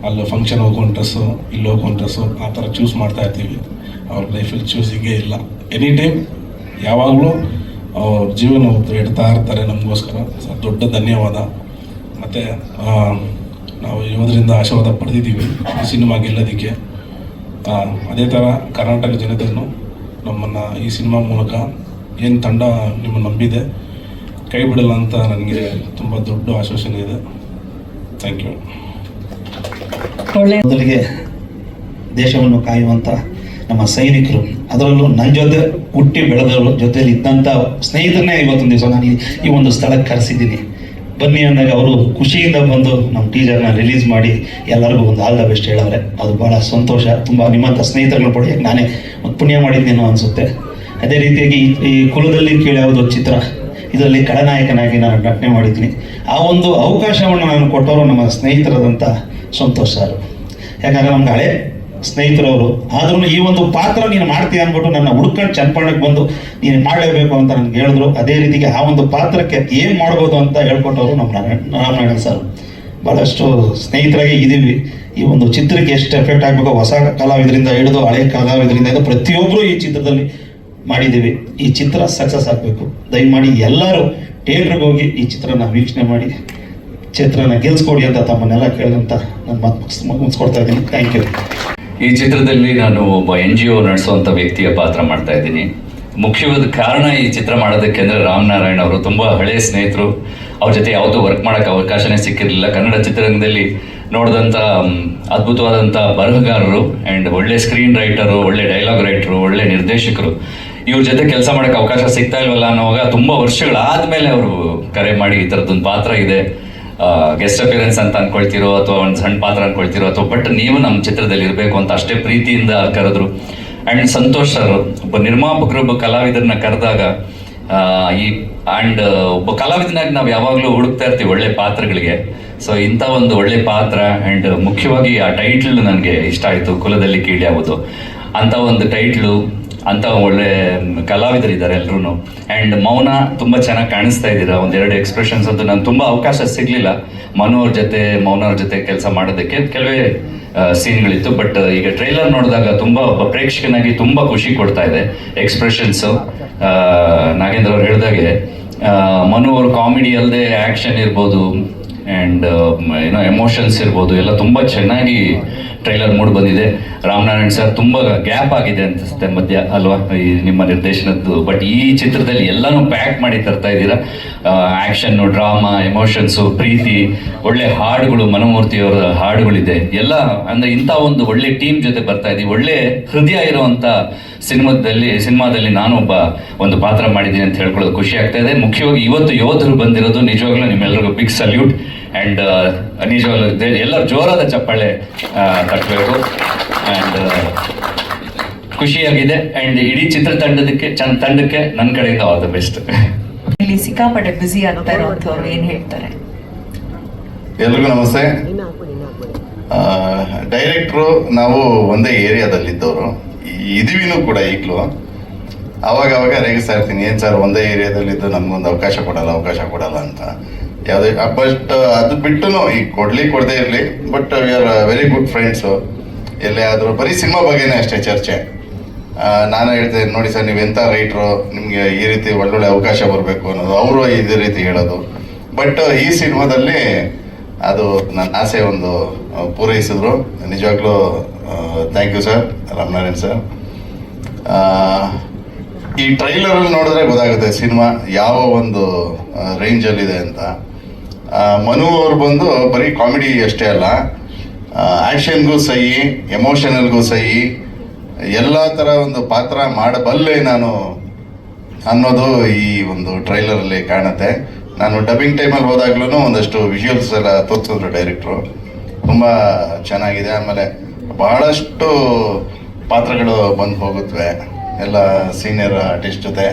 ಅಲ್ಲಿ ಫಂಕ್ಷನ್ ಹೋಗೋನ್ ಡ್ರೆಸ್ಸು ಇಲ್ಲಿ ಹೋಗೋನ್ ಡ್ರೆಸ್ಸು ಆ ಥರ ಚೂಸ್ ಮಾಡ್ತಾ ಇರ್ತೀವಿ. ಅವ್ರ ಲೈಫಲ್ಲಿ ಚೂಸಿಂಗೇ ಇಲ್ಲ. ಎನಿ ಟೈಮ್ ಯಾವಾಗಲೂ ಅವ್ರ ಜೀವನ ಇಡ್ತಾ ಇರ್ತಾರೆ ನಮಗೋಸ್ಕರ. ದೊಡ್ಡ ಧನ್ಯವಾದ. ಮತ್ತು ನಾವು ಯೋಧರಿಂದ ಆಶೀರ್ವಾದ ಪಡೆದಿದ್ದೀವಿ. ಈ ಸಿನಿಮಾ ಗೆಲ್ಲೋದಕ್ಕೆ ಅದೇ ಥರ ಕರ್ನಾಟಕ ಜನತೆಯನ್ನು ನಮ್ಮನ್ನು ಈ ಸಿನಿಮಾ ಮೂಲಕ ಏನು ತಂಡ ನಿಮ್ಮನ್ನು ನಂಬಿದೆ, ಕೈ ಬಿಡಲ್ಲ ಅಂತ ನನಗೆ ತುಂಬ ದೊಡ್ಡ ಆಶ್ವಾಸನೆ ಇದೆ. ಥ್ಯಾಂಕ್ ಯು ಮೊದಲಿಗೆ ದೇಶವನ್ನು ಕಾಯುವಂಥ ನಮ್ಮ ಸೈನಿಕರು, ಅದರಲ್ಲೂ ನನ್ನ ಜೊತೆ ಹುಟ್ಟಿ ಬೆಳೆದವರು ಜೊತೆಯಲ್ಲಿ ಇದ್ದಂಥ ಸ್ನೇಹಿತರನ್ನೇ ಇವತ್ತೊಂದು ದಿವಸ ನಾನು ಈ ಒಂದು ಸ್ಥಳಕ್ಕೆ ಕರೆಸಿದ್ದೀನಿ. ಬನ್ನಿ ಅಂದಾಗ ಅವರು ಖುಷಿಯಿಂದ ಬಂದು ನಮ್ಮ ಟೀಚರ್ನ ರಿಲೀಸ್ ಮಾಡಿ ಎಲ್ಲರಿಗೂ ಒಂದು ಆಲ್ ದ ಬೆಸ್ಟ್ ಹೇಳವ್ರೆ ಅದು ಭಾಳ ಸಂತೋಷ, ತುಂಬ ನಿಮ್ಮಂಥ ಸ್ನೇಹಿತರುಗಳು ಪಡೆಯ ನಾನೇ ಒಂದು ಪುಣ್ಯ ಮಾಡಿದ್ದೇನೋ ಅನಿಸುತ್ತೆ. ಅದೇ ರೀತಿಯಾಗಿ ಈ- ಕುಲದಲ್ಲಿ ಕೇಳ್ಯಾವುದು ಚಿತ್ರ, ಇದರಲ್ಲಿ ಖಳನಾಯಕನಾಗಿ ನಾನು ನಟನೆ ಮಾಡಿದ್ದೀನಿ. ಆ ಒಂದು ಅವಕಾಶವನ್ನು ನಾನು ಕೊಟ್ಟವರು ನಮ್ಮ ಸ್ನೇಹಿತರಾದಂಥ ಸಂತೋಷ್ ಸರ್. ಯಾಕಂದ್ರೆ ನಮ್ಗೆ ಹಳೆ ಸ್ನೇಹಿತರವರು, ಆದ್ರೂ ಈ ಒಂದು ಪಾತ್ರ ನೀನು ಮಾಡ್ತೀಯ ಅಂದ್ಬಿಟ್ಟು ನನ್ನ ಹುಡ್ಕೊಂಡು ಚನ್ನಪಣ್ಣಕ್ಕೆ ಬಂದು ನೀನು ಮಾಡಲೇಬೇಕು ಅಂತ ನನಗೆ ಹೇಳಿದ್ರು. ಅದೇ ರೀತಿಗೆ ಆ ಒಂದು ಪಾತ್ರಕ್ಕೆ ಏನು ಮಾಡ್ಬೋದು ಅಂತ ಹೇಳ್ಕೊಟ್ಟವರು ನಮ್ಮ ನಾರಾಯಣ ಸರ್. ಬಹಳಷ್ಟು ಸ್ನೇಹಿತರಾಗಿ ಇದ್ದೀವಿ. ಈ ಒಂದು ಚಿತ್ರಕ್ಕೆ ಎಷ್ಟು ಎಫೆಕ್ಟ್ ಆಗಬೇಕು, ಹೊಸ ಕಲಾವಿದರಿಂದ ಹಿಡಿದು ಹಳೆ ಕಲಾವಿದರಿಂದ ಹಿಡಿದು ಪ್ರತಿಯೊಬ್ಬರು ಈ ಚಿತ್ರದಲ್ಲಿ ಮಾಡಿದ್ದೀವಿ. ಈ ಚಿತ್ರ ಸಕ್ಸಸ್ ಆಗಬೇಕು. ದಯಮಾಡಿ ಎಲ್ಲರೂ ಥಿಯೇಟ್ರಿಗೆ ಹೋಗಿ ಈ ಚಿತ್ರನ ವೀಕ್ಷಣೆ ಮಾಡಿ ಚಿತ್ರನ ಗೆಲ್ಸ್ಕೊಡಿ ಅಂತ ತಮ್ಮನ್ನೆಲ್ಲ ಕೇಳಿದಂತ ನಾನು ಮಾತು ಮುಗಿಸ್ಕೊಡ್ತಾ ಇದ್ದೀನಿ. ಥ್ಯಾಂಕ್ ಯು ಈ ಚಿತ್ರದಲ್ಲಿ ನಾನು ಒಬ್ಬ ಎನ್ ಜಿ ಒ ನಡೆಸುವಂಥ ವ್ಯಕ್ತಿಯ ಪಾತ್ರ ಮಾಡ್ತಾ ಇದ್ದೀನಿ. ಮುಖ್ಯವಾದ ಕಾರಣ ಈ ಚಿತ್ರ ಮಾಡೋದಕ್ಕೆ ಅಂದರೆ ರಾಮನಾರಾಯಣ ಅವರು ತುಂಬ ಹಳೆಯ ಸ್ನೇಹಿತರು. ಅವ್ರ ಜೊತೆ ಯಾವುದು ವರ್ಕ್ ಮಾಡೋಕ್ಕೆ ಅವಕಾಶನೇ ಸಿಕ್ಕಿರಲಿಲ್ಲ. ಕನ್ನಡ ಚಿತ್ರರಂಗದಲ್ಲಿ ನೋಡಿದಂಥ ಅದ್ಭುತವಾದಂಥ ಬರಹಗಾರರು ಆ್ಯಂಡ್ ಒಳ್ಳೆ ಸ್ಕ್ರೀನ್ ರೈಟರು ಒಳ್ಳೆ ಡೈಲಾಗ್ ರೈಟರು ಒಳ್ಳೆ ನಿರ್ದೇಶಕರು. ಇವ್ರ ಜೊತೆ ಕೆಲಸ ಮಾಡೋಕ್ಕೆ ಅವಕಾಶ ಸಿಗ್ತಾ ಇಲ್ವಲ್ಲ ಅನ್ನೋವಾಗ ತುಂಬ ವರ್ಷಗಳಾದ್ಮೇಲೆ ಅವರು ಕರೆ ಮಾಡಿ ಈ ಥರದ್ದೊಂದು ಪಾತ್ರ ಇದೆ. ಗೆಸ್ಟ್ ಅಪಿಯರೆನ್ಸ್ ಅಂತ ಅನ್ಕೊಳ್ತಿರೋ ಅಥವಾ ಒಂದು ಸಣ್ಣ ಪಾತ್ರ ಅನ್ಕೊಳ್ತಿರೋ ಅಥವಾ ಬಟ್ ನೀವು ನಮ್ಮ ಚಿತ್ರದಲ್ಲಿ ಇರಬೇಕು ಅಂತ ಅಷ್ಟೇ ಪ್ರೀತಿಯಿಂದ ಕರೆದ್ರು. ಆ್ಯಂಡ್ ಸಂತೋಷ್ ಸರ್ ಒಬ್ಬ ನಿರ್ಮಾಪಕರು, ಒಬ್ಬ ಕಲಾವಿದರನ್ನ ಕರೆದಾಗ ಈ ಆ್ಯಂಡ್ ಒಬ್ಬ ಕಲಾವಿದನಾಗಿ ನಾವು ಯಾವಾಗಲೂ ಹುಡುಕ್ತಾ ಇರ್ತೀವಿ ಒಳ್ಳೆ ಪಾತ್ರಗಳಿಗೆ. ಸೊ ಇಂಥ ಒಂದು ಒಳ್ಳೆ ಪಾತ್ರ ಆ್ಯಂಡ್ ಮುಖ್ಯವಾಗಿ ಆ ಟೈಟ್ಲ್ ನನಗೆ ಇಷ್ಟ ಆಯಿತು, ಕುಲದಲ್ಲಿ ಕೀಳಿ ಆಗೋದು ಅಂಥ ಒಂದು ಟೈಟ್ಲು ಅಂತ ಒಳ್ಳೆ ಕಲಾವಿದರಿದ್ದಾರೆ ಎಲ್ಲರೂ ಆ್ಯಂಡ್ ಮೌನ ತುಂಬ ಚೆನ್ನಾಗಿ ಕಾಣಿಸ್ತಾ ಇದ್ದೀರಾ? ಒಂದೆರಡು ಎಕ್ಸ್ಪ್ರೆಷನ್ಸ್ ಅಂತೂ ನಾನು ತುಂಬ ಅವಕಾಶ ಸಿಗಲಿಲ್ಲ. ಮನು ಅವ್ರ ಜೊತೆ, ಮೌನ ಅವ್ರ ಜೊತೆ ಕೆಲಸ ಮಾಡೋದಕ್ಕೆ ಕೆಲವೇ ಸೀನ್ಗಳಿತ್ತು. ಬಟ್ ಈಗ ಟ್ರೈಲರ್ ನೋಡಿದಾಗ ತುಂಬ ಒಬ್ಬ ಪ್ರೇಕ್ಷಕನಾಗಿ ತುಂಬ ಖುಷಿ ಕೊಡ್ತಾ ಇದೆ ಎಕ್ಸ್ಪ್ರೆಷನ್ಸು ನಾಗೇಂದ್ರ ಅವ್ರು ಹೇಳಿದಾಗೆ ಮನು ಅವ್ರ ಕಾಮಿಡಿ ಅಲ್ಲದೆ ಆ್ಯಕ್ಷನ್ ಇರ್ಬೋದು. ಆ್ಯಂಡ್ ಏನೋ ಎಮೋಷನ್ಸ್ ಇರ್ಬೋದು. ಎಲ್ಲ ತುಂಬ ಚೆನ್ನಾಗಿ ಟ್ರೈಲರ್ ಮೂಡ್ ಬಂದಿದೆ. ರಾಮನಾರಾಯಣ್ ಸರ್ ತುಂಬ ಗ್ಯಾಪ್ ಆಗಿದೆ ಅನ್ಸುತ್ತೆ ಮಧ್ಯ, ಅಲ್ವಾ? ಈ ನಿಮ್ಮ ನಿರ್ದೇಶನದ್ದು. ಬಟ್ ಈ ಚಿತ್ರದಲ್ಲಿ ಎಲ್ಲಾನು ಪ್ಯಾಕ್ ಮಾಡಿ ತರ್ತಾ ಇದ್ದೀರಾ? ಆ್ಯಕ್ಷನ್ನು ಡ್ರಾಮಾ ಎಮೋಷನ್ಸು ಪ್ರೀತಿ, ಒಳ್ಳೆ ಹಾಡುಗಳು ಮನಮೂರ್ತಿಯವರ ಹಾಡುಗಳಿದೆ. ಎಲ್ಲ, ಅಂದರೆ ಇಂಥ ಒಂದು ಒಳ್ಳೆ ಟೀಮ್ ಜೊತೆ ಬರ್ತಾ ಇದ್ದೀವಿ. ಒಳ್ಳೆ ಹೃದಯ ಇರುವಂತ ಸಿನಿಮಾದಲ್ಲಿ ಸಿನಿಮಾದಲ್ಲಿ ನಾನು ಒಬ್ಬ ಒಂದು ಪಾತ್ರ ಮಾಡಿದ್ದೀನಿ ಅಂತ ಹೇಳ್ಕೊಳ್ಳೋದು ಖುಷಿ ಆಗ್ತಾ ಇದೆ. ಮುಖ್ಯವಾಗಿ ಇವತ್ತು ಯೋಧರು ಬಂದಿರೋದು ನಿಜವಾಗ್ಲೂ ನಿಮ್ಮೆಲ್ಲರಿಗೂ ಬಿಗ್ ಸಲ್ಯೂಟ್ ಆ್ಯಂಡ್ ನಿಜವಾಗ್ಲೂ ದೇ- ಎಲ್ಲರೂ ಜೋರಾದ ಚಪ್ಪಾಳೆ ತಟ್ಟಬೇಕು. ಆ್ಯಂಡ್ ಖುಷಿಯಾಗಿದೆ. ಆ್ಯಂಡ್ ಇಡೀ ಚಿತ್ರತಂಡದಕ್ಕೆ ಚಂದ ತಂಡಕ್ಕೆ ನನ್ನ ಕಡೆಯಿಂದ ಆಲ್ ದ ಬೆಸ್ಟ್ ಇಲ್ಲಿ ಸಿಕ್ಕಾಪಟ್ಟೆ ಬ್ಯುಸಿ ಆಗ್ತಾ ಇರೋಂಥವ್ರು ಏನ್ ಹೇಳ್ತಾರೆ? ಎಲ್ರಿಗೂ ನಮಸ್ತೆ. ಡೈರೆಕ್ಟ್ರು ನಾವು ಒಂದೇ ಏರಿಯಾದಲ್ಲಿದ್ದವರು ಇದೀವಿನೂ ಕೂಡ ಈಗಲೂ ಅವಾಗ ಅವಾಗ ರೇಗಿಸ್ತಾ ಇರ್ತೀನಿ. ಏನು ಸರ್ ಒಂದೇ ಏರಿಯಾದಲ್ಲಿದ್ದು ನಮಗೊಂದು ಅವಕಾಶ ಕೊಡಲ್ಲ ಅವಕಾಶ ಕೊಡಲ್ಲ ಅಂತ. ಯಾವುದೇ ಬಟ್ ಅದು ಬಿಟ್ಟು ಈಗ ಕೊಡ್ಲಿ ಕೊಡದೇ ಇರಲಿ but we are very good friends ಎಲ್ಲೇ ಆದರೂ ಬರೀ ಸಿನಿಮಾ ಬಗ್ಗೆನೇ ಅಷ್ಟೇ ಚರ್ಚೆ. ನಾನು ಹೇಳ್ತೇನೆ, ನೋಡಿ ಸರ್, ನೀವು ಎಂಥ ರೈಟ್ರು ನಿಮಗೆ ಈ ರೀತಿ ಒಳ್ಳೊಳ್ಳೆ ಅವಕಾಶ ಬರಬೇಕು ಅನ್ನೋದು ಅವರು ಇದೇ ರೀತಿ ಹೇಳೋದು. ಬಟ್ ಈ ಸಿನಿಮಾದಲ್ಲಿ ಅದು ನನ್ನ ಆಸೆ ಒಂದು ಪೂರೈಸಿದ್ರು. ನಿಜವಾಗ್ಲೂ thank you sir Ramanarayan sir ಈ ಟ್ರೈಲರಲ್ಲಿ ನೋಡಿದ್ರೆ ಗೊತ್ತಾಗುತ್ತೆ, ಸಿನಿಮಾ ಯಾವ ಒಂದು ರೇಂಜಲ್ಲಿದೆ ಅಂತ. ಮನು ಅವ್ರು ಬಂದು ಬರೀ ಕಾಮಿಡಿ ಅಷ್ಟೇ ಅಲ್ಲ ಆ್ಯಕ್ಷನ್ಗೂ ಸಹಿ, ಎಮೋಷನಲ್ಗೂ ಸಹಿ, ಎಲ್ಲ ಥರ ಒಂದು ಪಾತ್ರ ಮಾಡಬಲ್ಲೆ ನಾನು ಅನ್ನೋದು ಈ ಒಂದು ಟ್ರೈಲರಲ್ಲಿ ಕಾಣುತ್ತೆ. ನಾನು ಡಬ್ಬಿಂಗ್ ಟೈಮಲ್ಲಿ ಹೋದಾಗ್ಲೂ ಒಂದಷ್ಟು ವಿಜುವಲ್ಸ್ ಎಲ್ಲ ತೋರಿಸಿದ್ರು ಡೈರೆಕ್ಟ್ರು ತುಂಬ ಚೆನ್ನಾಗಿದೆ, ಆಮೇಲೆ ಬಹಳಷ್ಟು ಪಾತ್ರಗಳು ಬಂದು ಹೋಗುತ್ತವೆ. ಎಲ್ಲ ಸೀನಿಯರ್ ಆರ್ಟಿಸ್ಟ್ ಜೊತೆ.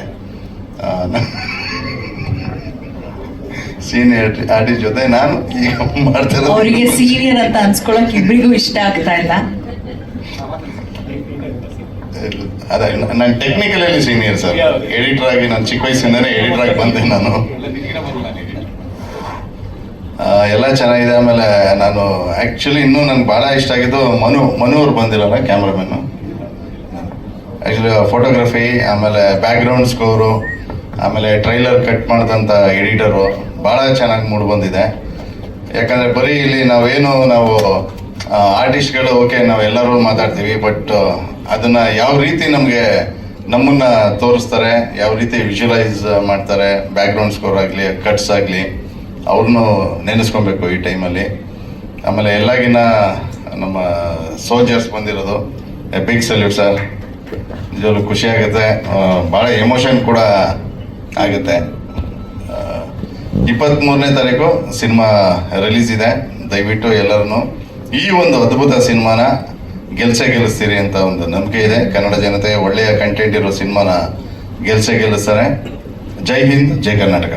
ಸೀನಿಯರ್ ಆರ್ಟಿ ಜೊತೆ ನಾನು ಈಗ ಮಾಡ್ತಿರೋದು ಅವರಿಗೆ ಸೀನಿಯರ್ ಅಂತ ಅನ್ಸ್ಕೊಳಕ್ ಇಬ್ಬರಿಗೂ ಇಷ್ಟ ಆಗ್ತಾ ಇಲ್ಲ. ಅದೇ ನಾನು ಟೆಕ್ನಿಕಲಲ್ಲಿ ಸೀನಿಯರ್ ಸರ್ ಎಡಿಟರ್ ಆಗಿ ನಾನು ಚಿಕ್ಕ ವಯಸ್ಸಿಂದನೇ ಎಡಿಟರ್ ಆಗಿ ಬಂದೆ ನಾನು. ಎಲ್ಲ ಚೆನ್ನಾಗಿದೆ ಆಮೇಲೆ ನಾನು ಆ್ಯಕ್ಚುಲಿ ಇನ್ನೂ ನನಗೆ ಭಾಳ ಇಷ್ಟ ಆಗಿದ್ದು ಮನು ಮನು ಅವ್ರು ಬಂದಿರಲ್ಲ ಕ್ಯಾಮ್ರಾಮನ್ನು ಆ್ಯಕ್ಚುಲಿ ಫೋಟೋಗ್ರಫಿ ಆಮೇಲೆ ಬ್ಯಾಕ್ಗ್ರೌಂಡ್ ಸ್ಕೋರು ಆಮೇಲೆ ಟ್ರೈಲರ್ ಕಟ್ ಮಾಡಿದಂಥ ಎಡಿಟರು ಭಾಳ ಚೆನ್ನಾಗಿ ಮೂಡ್ ಬಂದಿದೆ. ಯಾಕಂದರೆ ಬರೀ ಇಲ್ಲಿ ನಾವೇನು ನಾವು ಆರ್ಟಿಸ್ಟ್ಗಳು ಓಕೆ ನಾವೆಲ್ಲರೂ ಮಾತಾಡ್ತೀವಿ ಬಟ್ ಅದನ್ನು ಯಾವ ರೀತಿ ನಮಗೆ ನಮ್ಮನ್ನು ತೋರಿಸ್ತಾರೆ, ಯಾವ ರೀತಿ ವಿಜುವಲೈಸ್ ಮಾಡ್ತಾರೆ ಬ್ಯಾಕ್ಗ್ರೌಂಡ್ ಸ್ಕೋರ್ ಆಗಲಿ ಕಟ್ಸ್ ಆಗಲಿ ಅವ್ರನ್ನೂ ನೆನೆಸ್ಕೊಬೇಕು ಈ ಟೈಮಲ್ಲಿ ಆಮೇಲೆ ಎಲ್ಲಾಗಿನ ನಮ್ಮ ಸೋಲ್ಜರ್ಸ್ ಬಂದಿರೋದು ಬಿಗ್ ಸಲ್ಯೂಟ್ ಸರ್ ನಿಜವಾಗ್ಲೂ ಖುಷಿ ಆಗುತ್ತೆ ಭಾಳ ಎಮೋಷನ್ ಕೂಡ ಆಗುತ್ತೆ. ಇಪ್ಪತ್ತ್ಮೂರನೇ ತಾರೀಕು ಸಿನಿಮಾ ರಿಲೀಸ್ ಇದೆ. ದಯವಿಟ್ಟು ಎಲ್ಲರೂ ಈ ಒಂದು ಅದ್ಭುತ ಸಿನಿಮಾನ ಗೆಲ್ಸೆ ಗೆಲ್ಲಿಸ್ತೀರಿ ಅಂತ ಒಂದು ನಂಬಿಕೆ ಇದೆ. ಕನ್ನಡ ಜನತೆ ಒಳ್ಳೆಯ ಕಂಟೆಂಟ್ ಇರೋ ಸಿನಿಮಾನ ಗೆಲ್ಸೆ ಗೆಲ್ಲಿಸ್ತಾರೆ. ಜೈ ಹಿಂದ್, ಜೈ ಕರ್ನಾಟಕ.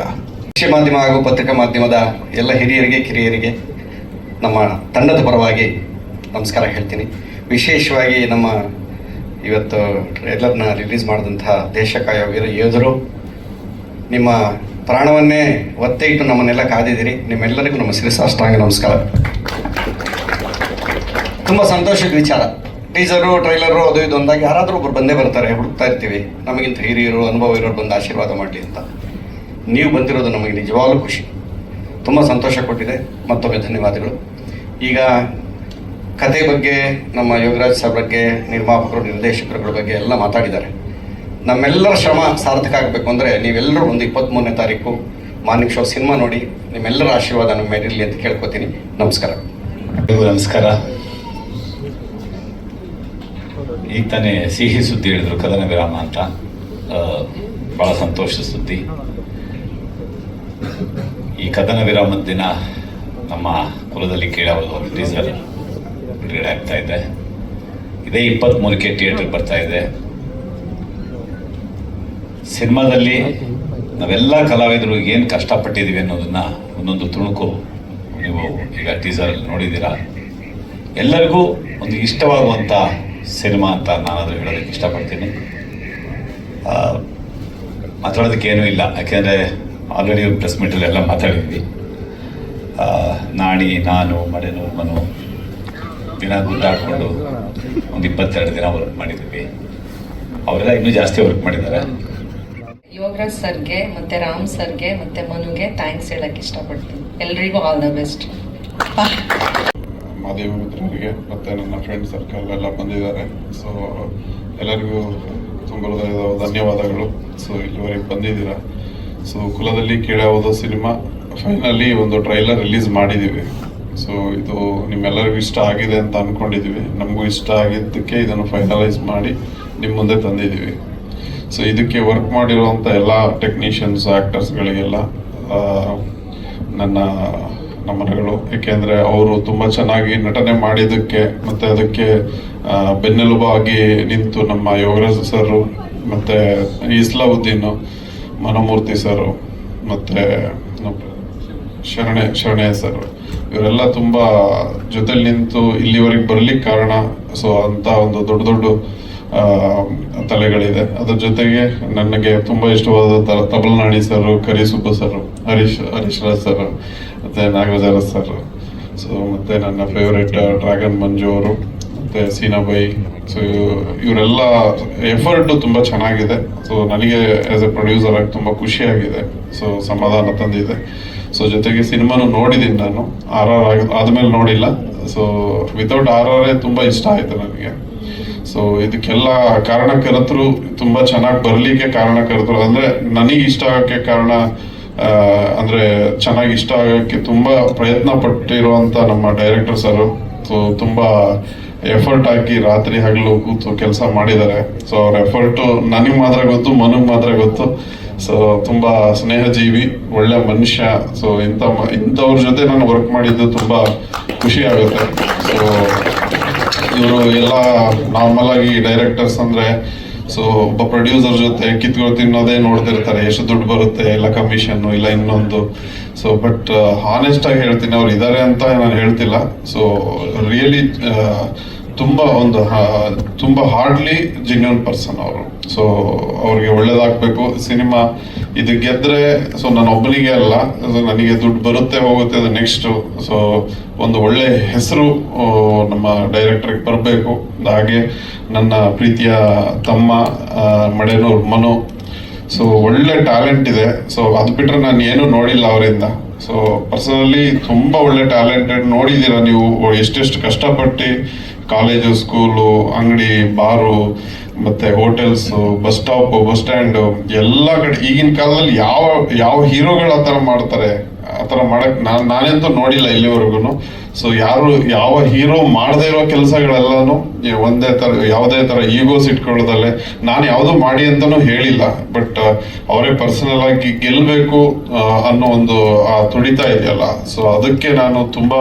ಕೃಷಿ ಮಾಧ್ಯಮ ಹಾಗೂ ಪತ್ರಿಕಾ ಮಾಧ್ಯಮದ ಎಲ್ಲ ಹಿರಿಯರಿಗೆ, ಕಿರಿಯರಿಗೆ ನಮ್ಮ ತಂಡದ ಪರವಾಗಿ ನಮಸ್ಕಾರ ಹೇಳ್ತೀನಿ. ವಿಶೇಷವಾಗಿ ನಮ್ಮ ಇವತ್ತು ಟ್ರೇಲರ್ನ ರಿಲೀಸ್ ಮಾಡಿದಂತಹ ದೇಶ ಕಾಯೋ ವೀರ ಯೋಧರು, ನಿಮ್ಮ ಪ್ರಾಣವನ್ನೇ ಒತ್ತೆ ಇಟ್ಟು ನಮ್ಮನ್ನೆಲ್ಲ ಕಾದಿದ್ದೀರಿ. ನಿಮ್ಮೆಲ್ಲರಿಗೂ ನಮ್ಮ ಶಿರಸಾಷ್ಟಾಂಗ ನಮಸ್ಕಾರ. ತುಂಬ ಸಂತೋಷದ ವಿಚಾರ. ಟೀಸರು, ಟ್ರೈಲರು, ಅದು ಇದು ಒಂದಾಗಿ ಯಾರಾದರೂ ಒಬ್ರು ಬಂದೇ ಬರ್ತಾರೆ, ಹುಡುಕ್ತಾ ಇರ್ತೀವಿ. ನಮಗಿಂತ ಹಿರಿಯರು, ಅನುಭವ ಇರೋರು ಬಂದು ಆಶೀರ್ವಾದ ಮಾಡಲಿ ಅಂತ. ನೀವು ಬಂದಿರೋದು ನಮಗೆ ನಿಜವಾಗ್ಲೂ ಖುಷಿ. ತುಂಬ ಸಂತೋಷ ಕೊಟ್ಟಿದೆ. ಮತ್ತೊಮ್ಮೆ ಧನ್ಯವಾದಗಳು. ಈಗ ಕತೆ ಬಗ್ಗೆ, ನಮ್ಮ ಯೋಗರಾಜ್ ಸರ್ ಬಗ್ಗೆ, ನಿರ್ಮಾಪಕರು, ನಿರ್ದೇಶಕರುಗಳ ಬಗ್ಗೆ ಎಲ್ಲ ಮಾತಾಡಿದ್ದಾರೆ. ನಮ್ಮೆಲ್ಲರ ಶ್ರಮ ಸಾರ್ಥಕ ಆಗಬೇಕು ಅಂದರೆ ನೀವೆಲ್ಲರೂ ಒಂದು ಇಪ್ಪತ್ತ್ಮೂರನೇ ತಾರೀಕು ಮಾರ್ನಿಂಗ್ ಶೋ ಸಿನಿಮಾ ನೋಡಿ, ನಿಮ್ಮೆಲ್ಲರ ಆಶೀರ್ವಾದ ನಮ್ಮ ಮೇಲಿರಲಿ ಅಂತ ಕೇಳ್ಕೊತೀನಿ. ನಮಸ್ಕಾರ. ನಮಸ್ಕಾರ. ಈಗ ತಾನೇ ಸಿಹಿ ಸುದ್ದಿ ಹೇಳಿದ್ರು ಕದನ ವಿರಾಮ ಅಂತ ಭಾಳ ಸಂತೋಷ ಸುದ್ದಿ. ಈ ಕದನ ವಿರಾಮದ ದಿನ ನಮ್ಮ ಕುಲದಲ್ಲಿ ಕೇಳೋದು ಟೀಸರ್ ಬಿಡುಗಡೆ ಆಗ್ತಾ ಇದೆ. ಇದೇ ಇಪ್ಪತ್ತ್ಮೂರಕ್ಕೆ ಥಿಯೇಟರ್ ಬರ್ತಾ ಇದೆ. ಸಿನಿಮಾದಲ್ಲಿ ನಾವೆಲ್ಲ ಕಲಾವಿದರು ಏನು ಕಷ್ಟಪಟ್ಟಿದ್ದೀವಿ ಅನ್ನೋದನ್ನ ಒಂದೊಂದು ತುಣುಕು ನೀವು ಈಗ ಟೀಸರಲ್ಲಿ ನೋಡಿದ್ದೀರಾ. ಎಲ್ಲರಿಗೂ ಒಂದು ಇಷ್ಟವಾಗುವಂಥ ಸಿನಿಮಾ ಅಂತ ನಾನಾದರೂ ಹೇಳೋದಕ್ಕೆ ಇಷ್ಟಪಡ್ತೀನಿ. ಮಾತಾಡೋದಕ್ಕೆ ಏನೂ ಇಲ್ಲ. ಯಾಕೆಂದರೆ ಆಲ್ರೆಡಿ ಪ್ರೆಸ್ ಮೀಟಲ್ಲಿ ಎಲ್ಲ ಮಾತಾಡಿದ್ವಿ. ನಾಣಿ, ನಾನು ಮಡೆನು ಮನು ದಿನ ಗುದ್ದಾಡಿಕೊಂಡು ಒಂದು ಇಪ್ಪತ್ತೆರಡು ದಿನ ವರ್ಕ್ ಮಾಡಿದ್ವಿ. ಅವರೆಲ್ಲ ಇನ್ನೂ ಜಾಸ್ತಿ ವರ್ಕ್ ಮಾಡಿದ್ದಾರೆ. ಯೋಗರಾಜ್ ಸರ್ಗೆ, ಮತ್ತೆ ರಾಮ್ ಸರ್ಗೆ, ಮತ್ತೆ ಮನುಗೆ ಥ್ಯಾಂಕ್ಸ್ ಹೇಳಕ್ ಇಷ್ಟಪಡ್ತೀನಿ. ಎಲ್ರಿಗೂ ಆಲ್ ದ ಬೆಸ್ಟ್ ಮಾದೇವಿ ಮಿತ್ರರಿಗೆ, ಮತ್ತು ನನ್ನ ಫ್ರೆಂಡ್ ಸರ್ಕಲ್ ಎಲ್ಲ ಬಂದಿದ್ದಾರೆ. ಸೊ ಎಲ್ಲರಿಗೂ ತುಂಬ ಧನ್ಯವಾದಗಳು. ಸೊ ಇಲ್ಲಿವರೆಗೆ ಬಂದಿದ್ದೀರಾ? ಸೊ ಕುಲದಲ್ಲಿ ಕೇಳಾವುದು ಸಿನಿಮಾ? ಫೈನಲಿ ಒಂದು ಟ್ರೈಲರ್ ರಿಲೀಸ್ ಮಾಡಿದ್ದೀವಿ. ಸೊ ಇದು ನಿಮ್ಮೆಲ್ಲರಿಗೂ ಇಷ್ಟ ಆಗಿದೆ ಅಂತ ಅಂದ್ಕೊಂಡಿದ್ದೀವಿ ನಮಗೂ ಇಷ್ಟ ಆಗಿದ್ದಕ್ಕೆ ಇದನ್ನು ಫೈನಲೈಸ್ ಮಾಡಿ ನಿಮ್ಮ ಮುಂದೆ ತಂದಿದ್ದೀವಿ. ಸೊ ಇದಕ್ಕೆ ವರ್ಕ್ ಮಾಡಿರುವಂಥ ಎಲ್ಲ ಟೆಕ್ನಿಷಿಯನ್ಸ್ ಆ್ಯಕ್ಟರ್ಸ್ಗಳಿಗೆಲ್ಲ ನನ್ನ, ನಮನಗಳು. ಏಕೆಂದರೆ ಅವರು ತುಂಬ ಚೆನ್ನಾಗಿ ನಟನೆ ಮಾಡಿದ್ದಕ್ಕೆ ಮತ್ತು ಅದಕ್ಕೆ ಬೆನ್ನೆಲುಬಾಗಿ ನಿಂತು ನಮ್ಮ ಯೋಗರಾಜ್ ಸರು ಮತ್ತು ಇಸ್ಲಾವುದ್ದೀನು ಮನಮೂರ್ತಿ ಸರು ಮತ್ತು ಶರಣೆ ಶರಣೆ ಸರ್ ಇವರೆಲ್ಲ ತುಂಬ ಜೊತೆಲಿ ನಿಂತು ಇಲ್ಲಿವರೆಗೆ ಬರಲಿಕ್ಕೆ ಕಾರಣ. ಸೊ ಅಂತ ಒಂದು ದೊಡ್ಡ ದೊಡ್ಡ ತಲೆಗಳಿದೆ. ಅದ್ರ ಜೊತೆಗೆ ನನಗೆ ತುಂಬ ಇಷ್ಟವಾದ ತರ ತಬಲ್ನಾಣಿ sir Karisubba sir Harish Harish Raj sir ಮತ್ತು ನಾಗರಾಜ ಸರ್ ಸೊ ಮತ್ತು ನನ್ನ ಫೇವ್ರೆಟ್ ಡ್ರ್ಯಾಗನ್ ಮಂಜು ಅವರು, ಮತ್ತು ಸೀನಾಬೈ ಸೊ ಇವರೆಲ್ಲ ಎಫರ್ಟು ತುಂಬ ಚೆನ್ನಾಗಿದೆ. ಸೊ ನನಗೆ ಆ್ಯಸ್ ಎ ಪ್ರೊಡ್ಯೂಸರ್ ಆಗಿ ತುಂಬ ಖುಷಿಯಾಗಿದೆ. ಸೊ ಸಮಾಧಾನ ತಂದಿದೆ. ಸೊ ಜೊತೆಗೆ ಸಿನಿಮಾನು ನೋಡಿದ್ದೀನಿ ನಾನು. ಆರ್ ಆರ್ ಆಗ, ಆದಮೇಲೆ ನೋಡಿಲ್ಲ. ಸೊ ವಿತೌಟ್ ಆರ್ ಆರೇ ತುಂಬ ಇಷ್ಟ ಆಯಿತು ನನಗೆ. ಸೊ ಇದಕ್ಕೆಲ್ಲ ಕಾರಣಕರ್ತರು ತುಂಬ ಚೆನ್ನಾಗಿ ಬರಲಿಕ್ಕೆ ಕಾರಣಕರ್ತರು. ಅಂದರೆ ನನಗೆ ಇಷ್ಟ ಆಗೋಕ್ಕೆ ಕಾರಣ ಅಂದ್ರೆ ಚೆನ್ನಾಗಿ ಇಷ್ಟ ಆಗೋಕ್ಕೆ ತುಂಬ ಪ್ರಯತ್ನ ಪಟ್ಟಿರುವಂಥ ನಮ್ಮ ಡೈರೆಕ್ಟರ್ ಸರ್ ಸೊ ತುಂಬ ಎಫರ್ಟ್ ಹಾಕಿ ರಾತ್ರಿ ಹಗಲು ಕೂತು ಕೆಲಸ ಮಾಡಿದ್ದಾರೆ. ಸೊ ಅವ್ರ ಎಫರ್ಟು ನನಗೆ ಮಾತ್ರ ಗೊತ್ತು, ಮನಗೆ ಮಾತ್ರ ಗೊತ್ತು. ಸೊ ತುಂಬ ಸ್ನೇಹಜೀವಿ, ಒಳ್ಳೆ ಮನುಷ್ಯ. ಸೊ ಇಂಥ ಇಂಥವ್ರ ಜೊತೆ ನಾನು ವರ್ಕ್ ಮಾಡಿದ್ದು ತುಂಬ ಖುಷಿ ಆಗುತ್ತೆ. ಸೊ ಇವರು ಎಲ್ಲ ನಾರ್ಮಲ್ ಆಗಿ ಡೈರೆಕ್ಟರ್ಸ್ ಅಂದ್ರೆ ಸೊ ಒಬ್ಬ ಪ್ರೊಡ್ಯೂಸರ್ ಜೊತೆ ಕಿತ್ಕೊಂಡು ತಿನ್ನೋದೇ ನೋಡ್ತಿರ್ತಾರೆ, ಎಷ್ಟು ದುಡ್ಡು ಬರುತ್ತೆ ಇಲ್ಲ ಕಮಿಷನ್ ಇಲ್ಲ ಇನ್ನೊಂದು. ಸೊ ಬಟ್ ಹಾನೆಸ್ಟ್ ಆಗಿ ಹೇಳ್ತೀನಿ, ಅವ್ರು ಇದ್ದಾರೆ ಅಂತ ನಾನು ಹೇಳ್ತಿಲ್ಲ. ಸೊ ರಿಯಲಿ ತುಂಬಾ ಒಂದು ತುಂಬಾ ಹಾರ್ಡ್ಲಿ ಜೆನ್ಯೂನ್ ಪರ್ಸನ್ ಅವರು. ಸೊ ಅವ್ರಿಗೆ ಒಳ್ಳೇದಾಗಬೇಕು. ಸಿನಿಮಾ ಇದು ಗೆದ್ರೆ ಸೊ ನಾನು ಒಬ್ಬನಿಗೆ ಅಲ್ಲ ನನಗೆ ದುಡ್ಡು ಬರುತ್ತೆ, ಹೋಗುತ್ತೆ ಅದು ನೆಕ್ಸ್ಟ್ ಸೊ ಒಂದು ಒಳ್ಳೆ ಹೆಸರು ನಮ್ಮ ಡೈರೆಕ್ಟರ್ಗೆ ಬರಬೇಕು. ಹಾಗೆ ನನ್ನ ಪ್ರೀತಿಯ ತಮ್ಮ ಮಡೆನೂರ್ ಮನು. ಸೊ ಒಳ್ಳೆ ಟ್ಯಾಲೆಂಟ್ ಇದೆ. ಸೊ ಅದು ಬಿಟ್ಟರೆ ನಾನು ಏನು ನೋಡಿಲ್ಲ ಅವರಿಂದ. ಸೊ ಪರ್ಸನಲಿ ತುಂಬ ಒಳ್ಳೆ ಟ್ಯಾಲೆಂಟೆಡ್ ನೋಡಿದ್ದೀರಾ ನೀವು. ಎಷ್ಟೆಷ್ಟು ಕಷ್ಟಪಟ್ಟು ಕಾಲೇಜು, ಸ್ಕೂಲು, ಅಂಗಡಿ, ಬಾರು, ಮತ್ತೆ hotels, bus stop, bus stand, ಎಲ್ಲ ಕಡೆ ಈಗಿನ ಕಾಲದಲ್ಲಿ ಯಾವ ಯಾವ ಹೀರೋಗಳು ಆ ಥರ ಮಾಡ್ತಾರೆ, ಆ ಥರ ಮಾಡಕ್ ನಾನು, ನಾನಂತೂ ನೋಡಿಲ್ಲ ಇಲ್ಲಿವರೆಗೂ. ಸೊ ಯಾರು, ಯಾವ ಹೀರೋ ಮಾಡದೇ ಇರೋ ಕೆಲಸಗಳೆಲ್ಲನೂ ಒಂದೇ ಥರ, ಯಾವುದೇ ಥರ ಈಗೋಸ್ ಇಟ್ಕೊಳ್ಳೋದಲ್ಲೇ ನಾನು ಯಾವುದೂ ಮಾಡಿ ಅಂತಲೂ ಹೇಳಿಲ್ಲ. ಬಟ್ ಅವರೇ ಪರ್ಸನಲ್ ಆಗಿ ಗೆಲ್ಲಬೇಕು ಅನ್ನೋ ಒಂದು, ಆ, ತುಡಿತ ಇದೆಯಲ್ಲ. ಸೊ ಅದಕ್ಕೆ ನಾನು ತುಂಬ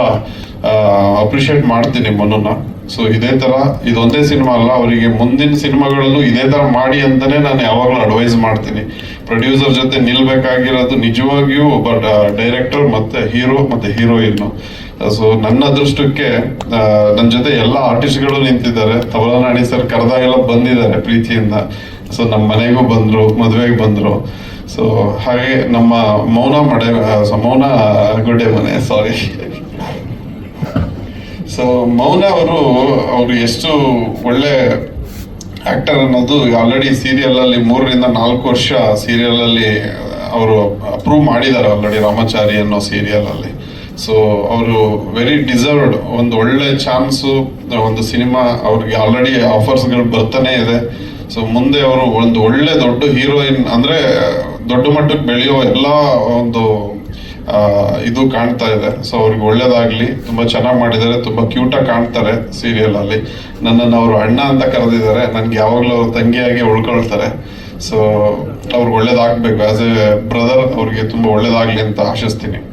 ಅಪ್ರಿಷಿಯೇಟ್ ಮಾಡ್ತೀನಿ ಮನುನ. ಸೊ ಇದೇ ತರ, ಇದೊಂದೇ ಸಿನಿಮಾ ಅಲ್ಲ, ಅವರಿಗೆ ಮುಂದಿನ ಸಿನಿಮಾಗಳಲ್ಲೂ ಇದೇ ತರ ಮಾಡಿ ಅಂತಾನೆ ನಾನು ಯಾವಾಗಲೂ ಅಡ್ವೈಸ್ ಮಾಡ್ತೀನಿ. ಪ್ರೊಡ್ಯೂಸರ್ ಜೊತೆ ನಿಲ್ಬೇಕಾಗಿರೋದು ನಿಜವಾಗಿಯೂ ಒಬ್ಬ ಡೈರೆಕ್ಟರ್ ಮತ್ತೆ ಹೀರೋ ಮತ್ತೆ ಹೀರೋಯಿನ್ ಸೊ ನನ್ನ ಅದೃಷ್ಟಕ್ಕೆ ನನ್ನ ಜೊತೆ ಎಲ್ಲ ಆರ್ಟಿಸ್ಟ್ಗಳು ನಿಂತಿದ್ದಾರೆ. ತವಲನಾಡಿ ಸರ್ ಕರೆದಾಗೆಲ್ಲ ಬಂದಿದ್ದಾರೆ ಪ್ರೀತಿಯಿಂದ. ಸೊ ನಮ್ಮ ಮನೆಗೂ ಬಂದ್ರು, ಮದುವೆಗೆ ಬಂದ್ರು. ಸೊ ಹಾಗೆ ನಮ್ಮ ಮೌನ ಮಡೆ ಮೌನ ಗುಡ್ಡೆ ಮನೆ ಸಾರಿ ಸೊ ಮೌನ ಅವರು ಅವರು ಎಷ್ಟು ಒಳ್ಳೆ ಆಕ್ಟರ್ ಅನ್ನೋದು ಆಲ್ರೆಡಿ ಸೀರಿಯಲ್ ಅಲ್ಲಿ ಮೂರರಿಂದ ನಾಲ್ಕು ವರ್ಷ ಸೀರಿಯಲ್ ಅಲ್ಲಿ ಅವರು ಅಪ್ರೂವ್ ಮಾಡಿದ್ದಾರೆ ಆಲ್ರೆಡಿ ರಾಮಚಾರಿ ಅನ್ನೋ ಸೀರಿಯಲ್ ಅಲ್ಲಿ. ಸೊ ಅವರು ವೆರಿ ಡಿಸರ್ವ್ಡ್ ಒಂದು ಒಳ್ಳೆ ಚಾನ್ಸು ಒಂದು ಸಿನಿಮಾ ಅವ್ರಿಗೆ ಆಲ್ರೆಡಿ ಆಫರ್ಸ್ಗಳು ಬರ್ತಾನೆ ಇದೆ. ಸೊ ಮುಂದೆ ಅವರು ಒಂದು ಒಳ್ಳೆ ದೊಡ್ಡ ಹೀರೋಯಿನ್ ಅಂದ್ರೆ ದೊಡ್ಡ ಮಟ್ಟಕ್ಕೆ ಬೆಳೆಯೋ ಎಲ್ಲ ಒಂದು ಇದು ಕಾಣ್ತಾ ಇದೆ. ಸೊ ಅವ್ರಿಗೆ ಒಳ್ಳೇದಾಗ್ಲಿ. ತುಂಬಾ ಚೆನ್ನಾಗಿ ಮಾಡಿದ್ದಾರೆ. ತುಂಬಾ ಕ್ಯೂಟಾಗಿ ಕಾಣ್ತಾರೆ ಸೀರಿಯಲ್ ಅಲ್ಲಿ. ನನ್ನನ್ನು ಅವರು ಅಣ್ಣ ಅಂತ ಕರೆದಿದ್ದಾರೆ. ನನ್ಗೆ ಯಾವಾಗಲೂ ಅವ್ರ ತಂಗಿಯಾಗಿ ಉಳ್ಕೊಳ್ತಾರೆ. ಸೊ ಅವ್ರಿಗೆ ಒಳ್ಳೇದಾಗಬೇಕು. ಆಸ್ ಎ ಬ್ರದರ್ ಅವ್ರಿಗೆ ತುಂಬಾ ಒಳ್ಳೇದಾಗ್ಲಿ ಅಂತ ಆಶಿಸ್ತೀನಿ.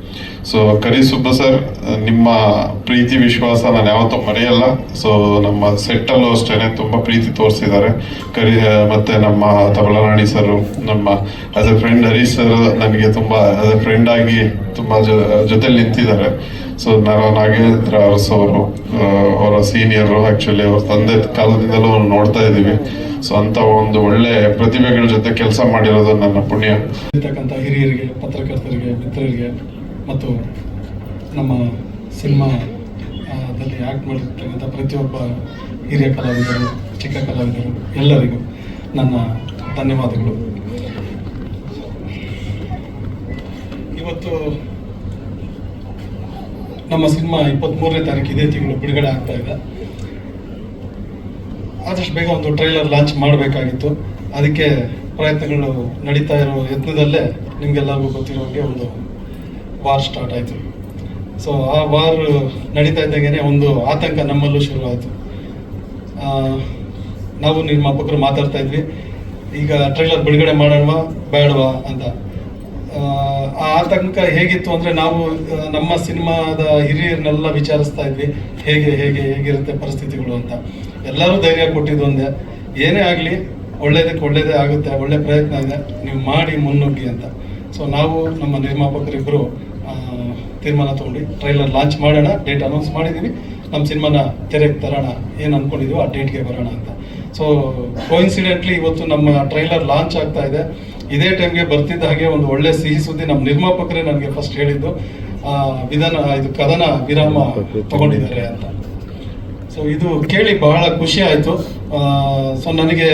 ಸೊ ಕರಿ ಸುಬ್ಬ ಸರ್ ನಿಮ್ಮ ಪ್ರೀತಿ ವಿಶ್ವಾಸ ನಾನು ಯಾವತ್ತೂ ಮರೆಯಲ್ಲ. ಸೊ ನಮ್ಮ ಸೆಟ್ಟಲ್ಲೂ ಅಷ್ಟೇನೆ ತುಂಬಾ ಪ್ರೀತಿ ತೋರಿಸಿದ್ದಾರೆ. ಕರಿ ಮತ್ತೆ ನಮ್ಮ ತಬಲರಾಣಿ ಸರ್ ನಮ್ಮ as a friend Harish sir ನನಗೆ ತುಂಬಾ ಆಸ್ ಎ ಫ್ರೆಂಡ್ ಆಗಿ ತುಂಬಾ ಜೊತೆಲಿ ನಿಂತಿದ್ದಾರೆ. ಸೊ ನಾಗೇಂದ್ರ ಅರಸ್ ಅವರು ಅವರ ಸೀನಿಯರ್ ಆ್ಯಕ್ಚುಲಿ ಅವ್ರ ತಂದೆ ಕಾಲದಿಂದಲೂ ನೋಡ್ತಾ ಇದ್ದೀವಿ. ಸೊ ಅಂತ ಒಂದು ಒಳ್ಳೆ ಪ್ರತಿಭೆಗಳ ಜೊತೆ ಕೆಲಸ ಮಾಡಿರೋದು ನನ್ನ ಪುಣ್ಯ. ಹಿರಿಯರಿಗೆ, ಪತ್ರಕರ್ತರಿಗೆ, ಮಿತ್ರರಿಗೆ ಮತ್ತು ನಮ್ಮ ಸಿನಿಮಾದಲ್ಲಿ ಆ್ಯಕ್ಟ್ ಮಾಡಿರ್ತಕ್ಕಂಥ ಪ್ರತಿಯೊಬ್ಬ ಹಿರಿಯ ಕಲಾವಿದರು, ಚಿಕ್ಕ ಕಲಾವಿದರು ಎಲ್ಲರಿಗೂ ನನ್ನ ಧನ್ಯವಾದಗಳು. ಇವತ್ತು ನಮ್ಮ ಸಿನಿಮಾ ಇಪ್ಪತ್ತ್ಮೂರನೇ ತಾರೀಕು ಇದೇ ತಿಂಗಳು ಬಿಡುಗಡೆ ಆಗ್ತಾ ಇದೆ. ಆದಷ್ಟು ಬೇಗ ಒಂದು ಟ್ರೈಲರ್ ಲಾಂಚ್ ಮಾಡಬೇಕಾಗಿತ್ತು. ಅದಕ್ಕೆ ಪ್ರಯತ್ನಗಳು ನಡೀತಾ ಇರೋ ಯತ್ನದಲ್ಲೇ ನಿಮಗೆಲ್ಲರಿಗೂ ಗೊತ್ತಿರೋ ಹಾಗೆ ಒಂದು ವಾರ್ ಸ್ಟಾರ್ಟ್ ಆಯಿತು. ಸೊ ಆ ವಾರ್ ನಡೀತಾ ಇದ್ದಾಗೇನೆ ಒಂದು ಆತಂಕ ನಮ್ಮಲ್ಲೂ ಶುರುವಾಯಿತು. ನಾವು ನಿರ್ಮಾಪಕರು ಮಾತಾಡ್ತಾ ಇದ್ವಿ. ಈಗ ಟ್ರೈಲರ್ ಬಿಡುಗಡೆ ಮಾಡೋಣವಾ ಬೇಡವಾ ಅಂತ. ಆ, ಆ ಆತಂಕ ಹೇಗಿತ್ತು ಅಂದರೆ ನಾವು ನಮ್ಮ ಸಿನಿಮಾದ ಹಿರಿಯರನ್ನೆಲ್ಲ ವಿಚಾರಿಸ್ತಾ ಇದ್ವಿ. ಹೇಗೆ ಹೇಗೆ ಹೇಗಿರುತ್ತೆ ಪರಿಸ್ಥಿತಿಗಳು ಅಂತ. ಎಲ್ಲರೂ ಧೈರ್ಯ ಕೊಟ್ಟಿದ್ದು ಒಂದೇ. ಏನೇ ಆಗಲಿ ಒಳ್ಳೇದಕ್ಕೆ ಒಳ್ಳೇದೇ ಆಗುತ್ತೆ ಒಳ್ಳೆ ಪ್ರಯತ್ನ ಇದೆ. ನೀವು ಮಾಡಿ ಮುನ್ನುಗ್ಗಿ ಅಂತ. ಸೊ ನಾವು ನಮ್ಮ ನಿರ್ಮಾಪಕರಿಬ್ಬರು ತೀರ್ಮಾನ ತಗೊಂಡು ಟ್ರೈಲರ್ ಲಾಂಚ್ ಮಾಡೋಣ ಡೇಟ್ ಅನೌನ್ಸ್ ಮಾಡಿದ್ದೀವಿ ನಮ್ಮ ಸಿನಿಮಾನ ತೆರೆಗೆ ತರೋಣ, ಏನು ಅನ್ಕೊಂಡಿದೀವೋ ಆ ಡೇಟ್ಗೆ ಬರೋಣ ಅಂತ. ಸೊ ಕೋಇನ್ಸಿಡೆಂಟ್ಲಿ ಇವತ್ತು ನಮ್ಮ ಟ್ರೈಲರ್ ಲಾಂಚ್ ಆಗ್ತಾ ಇದೆ. ಇದೇ ಟೈಮ್ಗೆ ಬರ್ತಿದ್ದ ಹಾಗೆ ಒಂದು ಒಳ್ಳೆ ಸಿಹಿ ಸುದ್ದಿ ನಮ್ಮ ನಿರ್ಮಾಪಕರೇ ನನಗೆ ಫಸ್ಟ್ ಹೇಳಿದ್ದು. ವಿಧಾನ, ಇದು ಕದನ ವಿರಾಮ ತಗೊಂಡಿದ್ದಾರೆ ಅಂತ. ಸೊ ಇದು ಕೇಳಿ ಬಹಳ ಖುಷಿ ಆಯಿತು. ಸೊ ನನಗೆ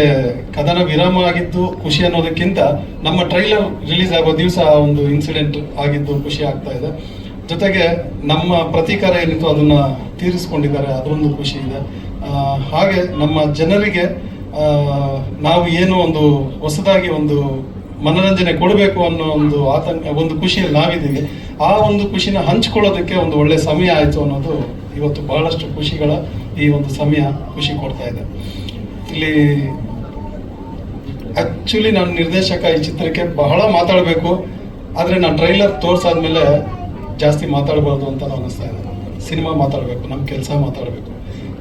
ಕದನ ವಿರಾಮ ಆಗಿದ್ದು ಖುಷಿ ಅನ್ನೋದಕ್ಕಿಂತ ನಮ್ಮ ಟ್ರೈಲರ್ ರಿಲೀಸ್ ಆಗೋ ದಿವಸ ಒಂದು ಇನ್ಸಿಡೆಂಟ್ ಆಗಿದ್ದು ಖುಷಿ ಆಗ್ತಾ ಇದೆ. ಜೊತೆಗೆ ನಮ್ಮ ಪ್ರತೀಕಾರ ಏನಿತ್ತು ಅದನ್ನ ತೀರಿಸ್ಕೊಂಡಿದ್ದಾರೆ ಅದೊಂದು ಖುಷಿ ಇದೆ. ಹಾಗೆ ನಮ್ಮ ಜನರಿಗೆ ನಾವು ಏನು ಒಂದು ಹೊಸದಾಗಿ ಒಂದು ಮನೋರಂಜನೆ ಕೊಡಬೇಕು ಅನ್ನೋ ಒಂದು ಆತಂಕ, ಒಂದು ಖುಷಿಯಲ್ಲಿ ನಾವಿದ್ದೀವಿ. ಆ ಒಂದು ಖುಷಿನ ಹಂಚ್ಕೊಳ್ಳೋದಕ್ಕೆ ಒಂದು ಒಳ್ಳೆ ಸಮಯ ಆಯಿತು ಅನ್ನೋದು ಇವತ್ತು ಬಹಳಷ್ಟು ಖುಷಿಗಳ ಈ ಒಂದು ಸಮಯ ಖುಷಿ ಕೊಡ್ತಾ ಇದೆ. ಇಲ್ಲಿ ಆಕ್ಚುಲಿ ನಾನು ನಿರ್ದೇಶಕ ಈ ಚಿತ್ರಕ್ಕೆ ಬಹಳ ಮಾತಾಡಬೇಕು, ಆದರೆ ನಾನು ಟ್ರೈಲರ್ ತೋರಿಸಾದ್ಮೇಲೆ ಜಾಸ್ತಿ ಮಾತಾಡಬಾರ್ದು ಅಂತ ನಾನು ಅನಿಸ್ತಾ ಇದೆ ಸಿನಿಮಾ ಮಾತಾಡಬೇಕು ನಮ್ಮ ಕೆಲಸ ಮಾತಾಡಬೇಕು.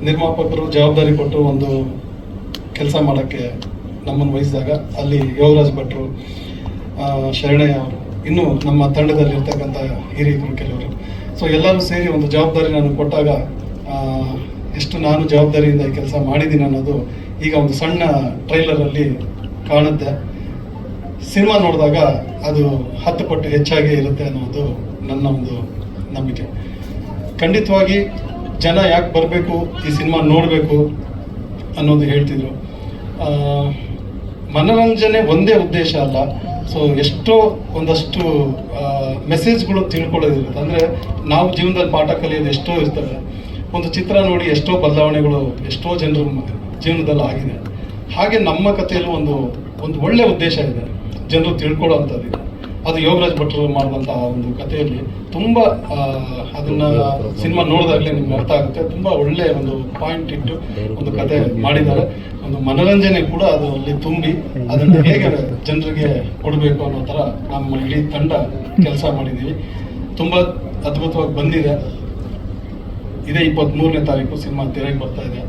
ನಿರ್ಮಾಪಕರು ಜವಾಬ್ದಾರಿ ಕೊಟ್ಟು ಒಂದು ಕೆಲಸ ಮಾಡೋಕ್ಕೆ ನಮ್ಮನ್ನು ವಹಿಸಿದಾಗ ಅಲ್ಲಿ ಯೋಗರಾಜ್ ಭಟ್ರು ಶರಣಯ್ಯ ಅವರು, ಇನ್ನೂ ನಮ್ಮ ತಂಡದಲ್ಲಿ ಇರ್ತಕ್ಕಂಥ ಹಿರಿಯರು ಕೆಲವರು. ಸೊ ಎಲ್ಲರೂ ಸೇರಿ ಒಂದು ಜವಾಬ್ದಾರಿ ನಾನು ಕೊಟ್ಟಾಗ ಎಷ್ಟು ನಾನು ಜವಾಬ್ದಾರಿಯಿಂದ ಈ ಕೆಲಸ ಮಾಡಿದ್ದೀನಿ ಅನ್ನೋದು ಈಗ ಒಂದು ಸಣ್ಣ ಟ್ರೈಲರಲ್ಲಿ ಕಾಣುತ್ತೆ. ಸಿನಿಮಾ ನೋಡಿದಾಗ ಅದು ಹತ್ತು ಪಟ್ಟು ಹೆಚ್ಚಾಗಿ ಇರುತ್ತೆ ಅನ್ನೋದು ನನ್ನ ಒಂದು ನಂಬಿಕೆ. ಖಂಡಿತವಾಗಿ ಜನ ಯಾಕೆ ಬರಬೇಕು, ಈ ಸಿನಿಮಾ ನೋಡಬೇಕು ಅನ್ನೋದು ಹೇಳ್ತಿದ್ರು. ಮನೋರಂಜನೆ ಒಂದೇ ಉದ್ದೇಶ ಅಲ್ಲ. ಸೊ, ಎಷ್ಟೋ ಒಂದಷ್ಟು ಮೆಸೇಜ್ಗಳು ತಿಳ್ಕೊಳ್ಳೋದಿರುತ್ತೆ. ಅಂದರೆ ನಾವು ಜೀವನದಲ್ಲಿ ಪಾಠ ಕಲಿಯೋದು ಎಷ್ಟೋ ಇರ್ತವೆ ಒಂದು ಚಿತ್ರ ನೋಡಿ ಎಷ್ಟೋ ಬದಲಾವಣೆಗಳು, ಎಷ್ಟೋ ಜನರ ಜೀವನದಲ್ಲಿ ಆಗಿದೆ ಹಾಗೆ ನಮ್ಮ ಕಥೆಯಲ್ಲೂ ಒಂದು ಒಂದು ಒಳ್ಳೆ ಉದ್ದೇಶ ಇದೆ. ಜನರು ತಿಳ್ಕೊಳ್ಳೋ ಅದು ಯೋಗರಾಜ್ ಭಟ್ರು ಮಾಡಿದಂತಹ ಒಂದು ಕಥೆಯಲ್ಲಿ ತುಂಬ ಅದನ್ನು ಅದನ್ನ ಸಿನಿಮಾ ನೋಡಿದಾಗಲೇ ನಿಮ್ಗೆ ಅರ್ಥ ಆಗುತ್ತೆ. ತುಂಬ ಒಳ್ಳೆಯ ಒಂದು ಪಾಯಿಂಟ್ ಇಟ್ಟು ಒಂದು ಕತೆ ಮಾಡಿದ್ದಾರೆ. ಒಂದು ಮನೋರಂಜನೆ ಕೂಡ ಅದು ಅಲ್ಲಿ ತುಂಬಿ ಅದನ್ನು ಹೇಗೆ ಜನರಿಗೆ ಕೊಡಬೇಕು ಅನ್ನೋ ಥರ ನಮ್ಮ ಇಡೀ ತಂಡ ಕೆಲಸ ಮಾಡಿದ್ದೀವಿ. ತುಂಬ ಅದ್ಭುತವಾಗಿ ಬಂದಿದೆ. ಇದೇ ಇಪ್ಪತ್ತ್ಮೂರನೇ ತಾರೀಕು ಸಿನಿಮಾ ತೆರೆಗೆ ಬರ್ತಾ ಇದೆ.